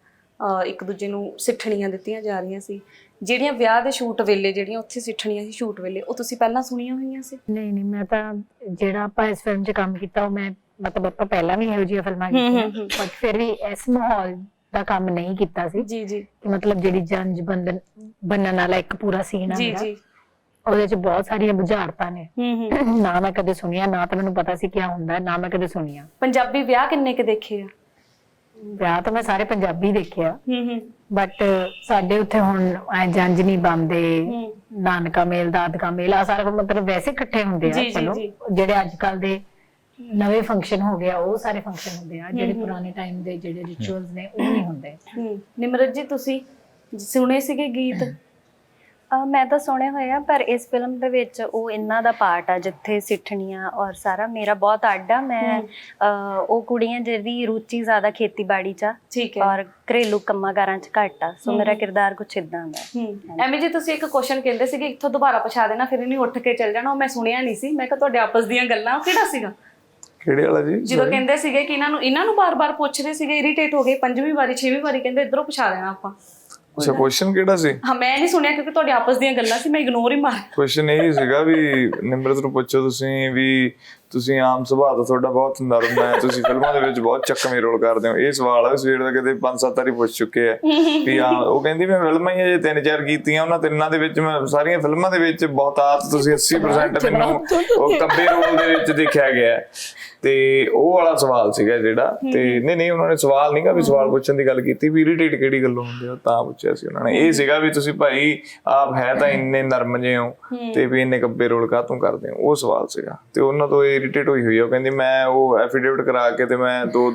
ਇੱਕ ਦੂਜੇ ਨੂੰ ਸਿੱਠਣੀਆਂ ਦਿੱਤੀਆਂ ਜਾ ਰਹੀਆਂ ਸੀ। ਜਿਹੜੀਆਂ ਵਿਆਹ ਦੇ ਸ਼ੂਟ ਵੇਲੇ ਜਿਹੜੀਆਂ ਉੱਥੇ ਸਿੱਠਣੀਆਂ ਸੀ ਸ਼ੂਟ ਵੇਲੇ ਉਹ ਤੁਸੀਂ ਪਹਿਲਾਂ ਸੁਣੀਆਂ ਹੋਈਆਂ ਸੀ? ਨਹੀਂ ਨਹੀਂ ਮੈਂ ਤਾਂ ਜਿਹੜਾ ਆਪਾਂ ਇਸ ਫਿਲਮ 'ਚ ਕੰਮ ਕੀਤਾ ਉਹ ਮੈਂ ਮਤਲਬ ਆਪਾਂ ਪਹਿਲਾਂ ਵੀ ਇਹੋ ਜਿਹੀਆਂ ਫਿਲਮਾਂ ਕੀਤੀਆਂ। ਪਰ ਫਿਰ ਵੀ ਇਸ ਮਾਹੌਲ ਦਾ ਕੰਮ ਨਹੀਂ ਕੀਤਾ ਸੀ। ਜੀ ਜੀ। ਮਤਲਬ ਜਿਹੜੀ ਜੰਜ ਬੰਦਨ ਬੰਨਣ ਵਾਲਾ ਇੱਕ ਪੂਰਾ ਸੀਨ ਆ ਜੀ ਮੇਰਾ ਜੀ। ਉਹਦੇ 'ਚ ਬਹੁਤ ਸਾਰੀਆਂ ਬੁਝਾਰਤਾਂ ਨੇ। ਹੂੰ ਹੂੰ। ਨਾ ਮੈਂ ਕਦੇ ਸੁਣੀਆਂ ਨਾ ਤਾਂ ਮੈਨੂੰ ਪਤਾ ਸੀ ਕੀ ਹੁੰਦਾ ਨਾ ਮੈਂ ਕਦੇ ਸੁਣੀਆਂ। ਪੰਜਾਬੀ ਵਿਆਹ ਕਿੰਨੇ ਕੁ ਦੇਖੇ ਆ? ਵਿਆਹ ਤਾਂ ਮੈਂ ਸਾਰੇ ਪੰਜਾਬੀ ਦੇਖਿਆ। ਹੂੰ ਹੂੰ। ਬਟ ਸਾਡੇ ਉੱਥੇ ਹੁਣ ਐ ਜੰਜ ਨਹੀਂ ਬੰਦੇ ਨਾਨਕਾ ਮੇਲ ਦਾਦਕਾ ਮੇਲ ਆ ਸਾਰਾ ਮਤਲਬ ਵੈਸੇ ਇਕੱਠੇ ਹੁੰਦੇ ਆ ਚਲੋ। ਜਿਹੜੇ ਅੱਜ ਕੱਲ ਦੇ ਨਵੇਂ ਫੰਕਸ਼ਨ ਹੋ ਗਿਆ ਉਹ ਸਾਰੇ ਫੰਕਸ਼ਨ ਹੁੰਦੇ ਆ। ਜਿਹੜੇ ਪੁਰਾਣੇ ਟਾਈਮ ਦੇ ਜਿਹੜੇ ਰਿਚੁਅਲਸ ਨੇ ਉਹ ਨਹੀਂ ਹੁੰਦੇ। ਹੂੰ। ਨਿਮਰਤ ਜੀ ਤੁਸੀਂ ਸੁਣੇ ਸੀਗੇ ਗੀਤ? ਅਹ ਮੈਂ ਤਾਂ ਸੁਣੇ ਹੋਏ ਆ ਪਰ ਇਸ ਫਿਲਮ ਦੇ ਵਿੱਚ ਉਹ ਇਹਨਾਂ ਦਾ ਪਾਰਟ ਆ ਜਿੱਥੇ ਸਿੱਠਣੀਆਂ ਔਰ ਸਾਰਾ ਮੇਰਾ ਬਹੁਤ ਅੱਡ ਆ। ਮੈਂ ਅਹ, ਉਹ ਕੁੜੀਆਂ ਜਿਹਦੀ ਰੁਚੀ ਜ਼ਿਆਦਾ ਖੇਤੀਬਾੜੀ ਚ ਆ ਠੀਕ ਹੈ। ਔਰ ਘਰੇਲੂ ਕੰਮਾਂ ਕਾਰਾਂ ਚ ਘੱਟ ਆ। ਸੋ ਮੇਰਾ ਕਿਰਦਾਰ ਕੁਛ ਇਦਾਂ ਦਾ ਹੂੰ। ਐਵੇਂ ਜੀ ਤੁਸੀਂ ਇੱਕ ਕੁਐਸਚਨ ਕਹਿੰਦੇ ਸੀਗੇ ਇੱਥੋਂ ਦੁਬਾਰਾ ਪੁੱਛਾ ਦੇਣਾ ਫਿਰ ਇਹਨੇ ਉੱਠ ਕੇ ਚੱਲ ਜਾਣਾ ਉਹ ਮੈਂ ਸੁਣਿਆ ਨਹੀਂ ਸੀ। ਮੈਂ ਕਿਹਾ ਤੁਹਾਡੇ ਆਪਸ ਦੀਆਂ ਗੱਲਾਂ ਉਹ ਕਿਹੜਾ ਸੀਗਾ? ਕਿਹੜੇ ਵਾਲਾ ਜੀ? ਜਦੋਂ ਕਹਿੰਦੇ ਸੀਗੇ ਕਿ ਇਹਨਾਂ ਨੂੰ ਇਹਨਾਂ ਨੂੰ ਬਾਰ-ਬਾਰ ਪੁੱਛ ਰਹੇ ਸੀਗੇ ਇਰੀਟੇਟ ਹੋ ਗਏ ਪੰਜਵੀਂ ਵਾਰੀ ਛੇਵੀਂ ਵਾਰੀ ਕਹਿੰਦੇ ਇਧਰੋਂ ਪੁੱਛਾ ਦੇਣਾ ਆਪਾਂ। ਅੱਛਾ ਕੁਐਸਚਨ ਕਿਹੜਾ ਸੀ? ਹਾਂ ਮੈਂ ਨਹੀਂ ਸੁਣਿਆ ਕਿਉਂਕਿ ਤੁਹਾਡੇ ਆਪਸ ਦੀਆਂ ਗੱਲਾਂ ਸੀ ਮੈਂ ਇਗਨੋਰ ਹੀ ਮਾਰ ਕੁਐਸਚਨ ਇਹ ਸੀਗਾ ਵੀ ਨਿਮਰਤ ਨੂੰ ਪੁੱਛੋ ਤੁਸੀਂ ਵੀ ਤੁਸੀਂ ਆਮ ਸੁਭਾਅ ਦਾ ਤੁਹਾਡਾ ਬਹੁਤ ਨਰਮ ਹੈ ਤੁਸੀਂ ਫਿਲਮਾਂ ਦੇ ਵਿੱਚ ਬਹੁਤ ਚੱਕਵੇਂ ਰੋਲ ਕਰਦੇ ਹੋ। ਇਹ ਸਵਾਲ ਹੈ ਸਵੇਰ ਦਾ ਕਿਤੇ ਪੰਜ ਸੱਤ ਵਾਰੀ ਪੁੱਛ ਚੁੱਕੇ ਆ ਵੀ ਆ ਉਹ ਕਹਿੰਦੀ ਮੈਂ ਫਿਲਮਾਂ ਹੀ ਅਜੇ ਤਿੰਨ ਚਾਰ ਕੀਤੀਆਂ ਉਹਨਾਂ ਤਿੰਨਾਂ ਦੇ ਵਿੱਚ ਮੈਂ ਸਾਰੀਆਂ ਫਿਲਮਾਂ ਦੇ ਵਿੱਚ ਬਹੁਤਾਤ ਤੁਸੀਂ 80% ਮੈਨੂੰ ਉਹ ਕੱਬੇ ਰੋਲ ਦੇ ਵਿੱਚ ਦੇਖਿਆ ਗਿਆ। ਤੇ ਉਹ ਵਾਲਾ ਸਵਾਲ ਸੀਗਾ ਜਿਹੜਾ ਤੇ ਨਹੀਂ ਨਹੀਂ ਉਹਨਾਂ ਨੇ ਸਵਾਲ ਨਹੀਂਗਾ ਵੀ ਸਵਾਲ ਪੁੱਛਣ ਦੀ ਗੱਲ ਕੀਤੀ ਵੀ ਇਰੀਟੇਟ ਕਿਹੜੀ ਗੱਲੋਂ ਹੁੰਦੇ ਹੋ ਤਾਂ ਪੁੱਛਿਆ ਸੀ ਉਹਨਾਂ ਨੇ। ਇਹ ਸੀਗਾ ਵੀ ਤੁਸੀਂ ਭਾਈ ਆਪ ਹੈ ਤਾਂ ਇੰਨੇ ਨਰਮ ਜਿਹੇ ਹੋ ਤੇ ਵੀ ਇੰਨੇ ਕੱਬੇ ਰੋਲ ਕਾਹਤੋਂ ਕਰਦੇ ਹੋ ਉਹ ਸਵਾਲ ਸੀਗਾ। ਤੇ ਉਹਨਾਂ ਤੋਂ ਇਰੀਟੇਟ ਹੋਈ ਹੋਈ ਉਹ ਕਹਿੰਦੀ ਮੈਂ ਉਹ ਐਫੀਡੇਵਿਟ ਕਰਾ ਕੇ ਤੇ ਮੈਂ ਦੋ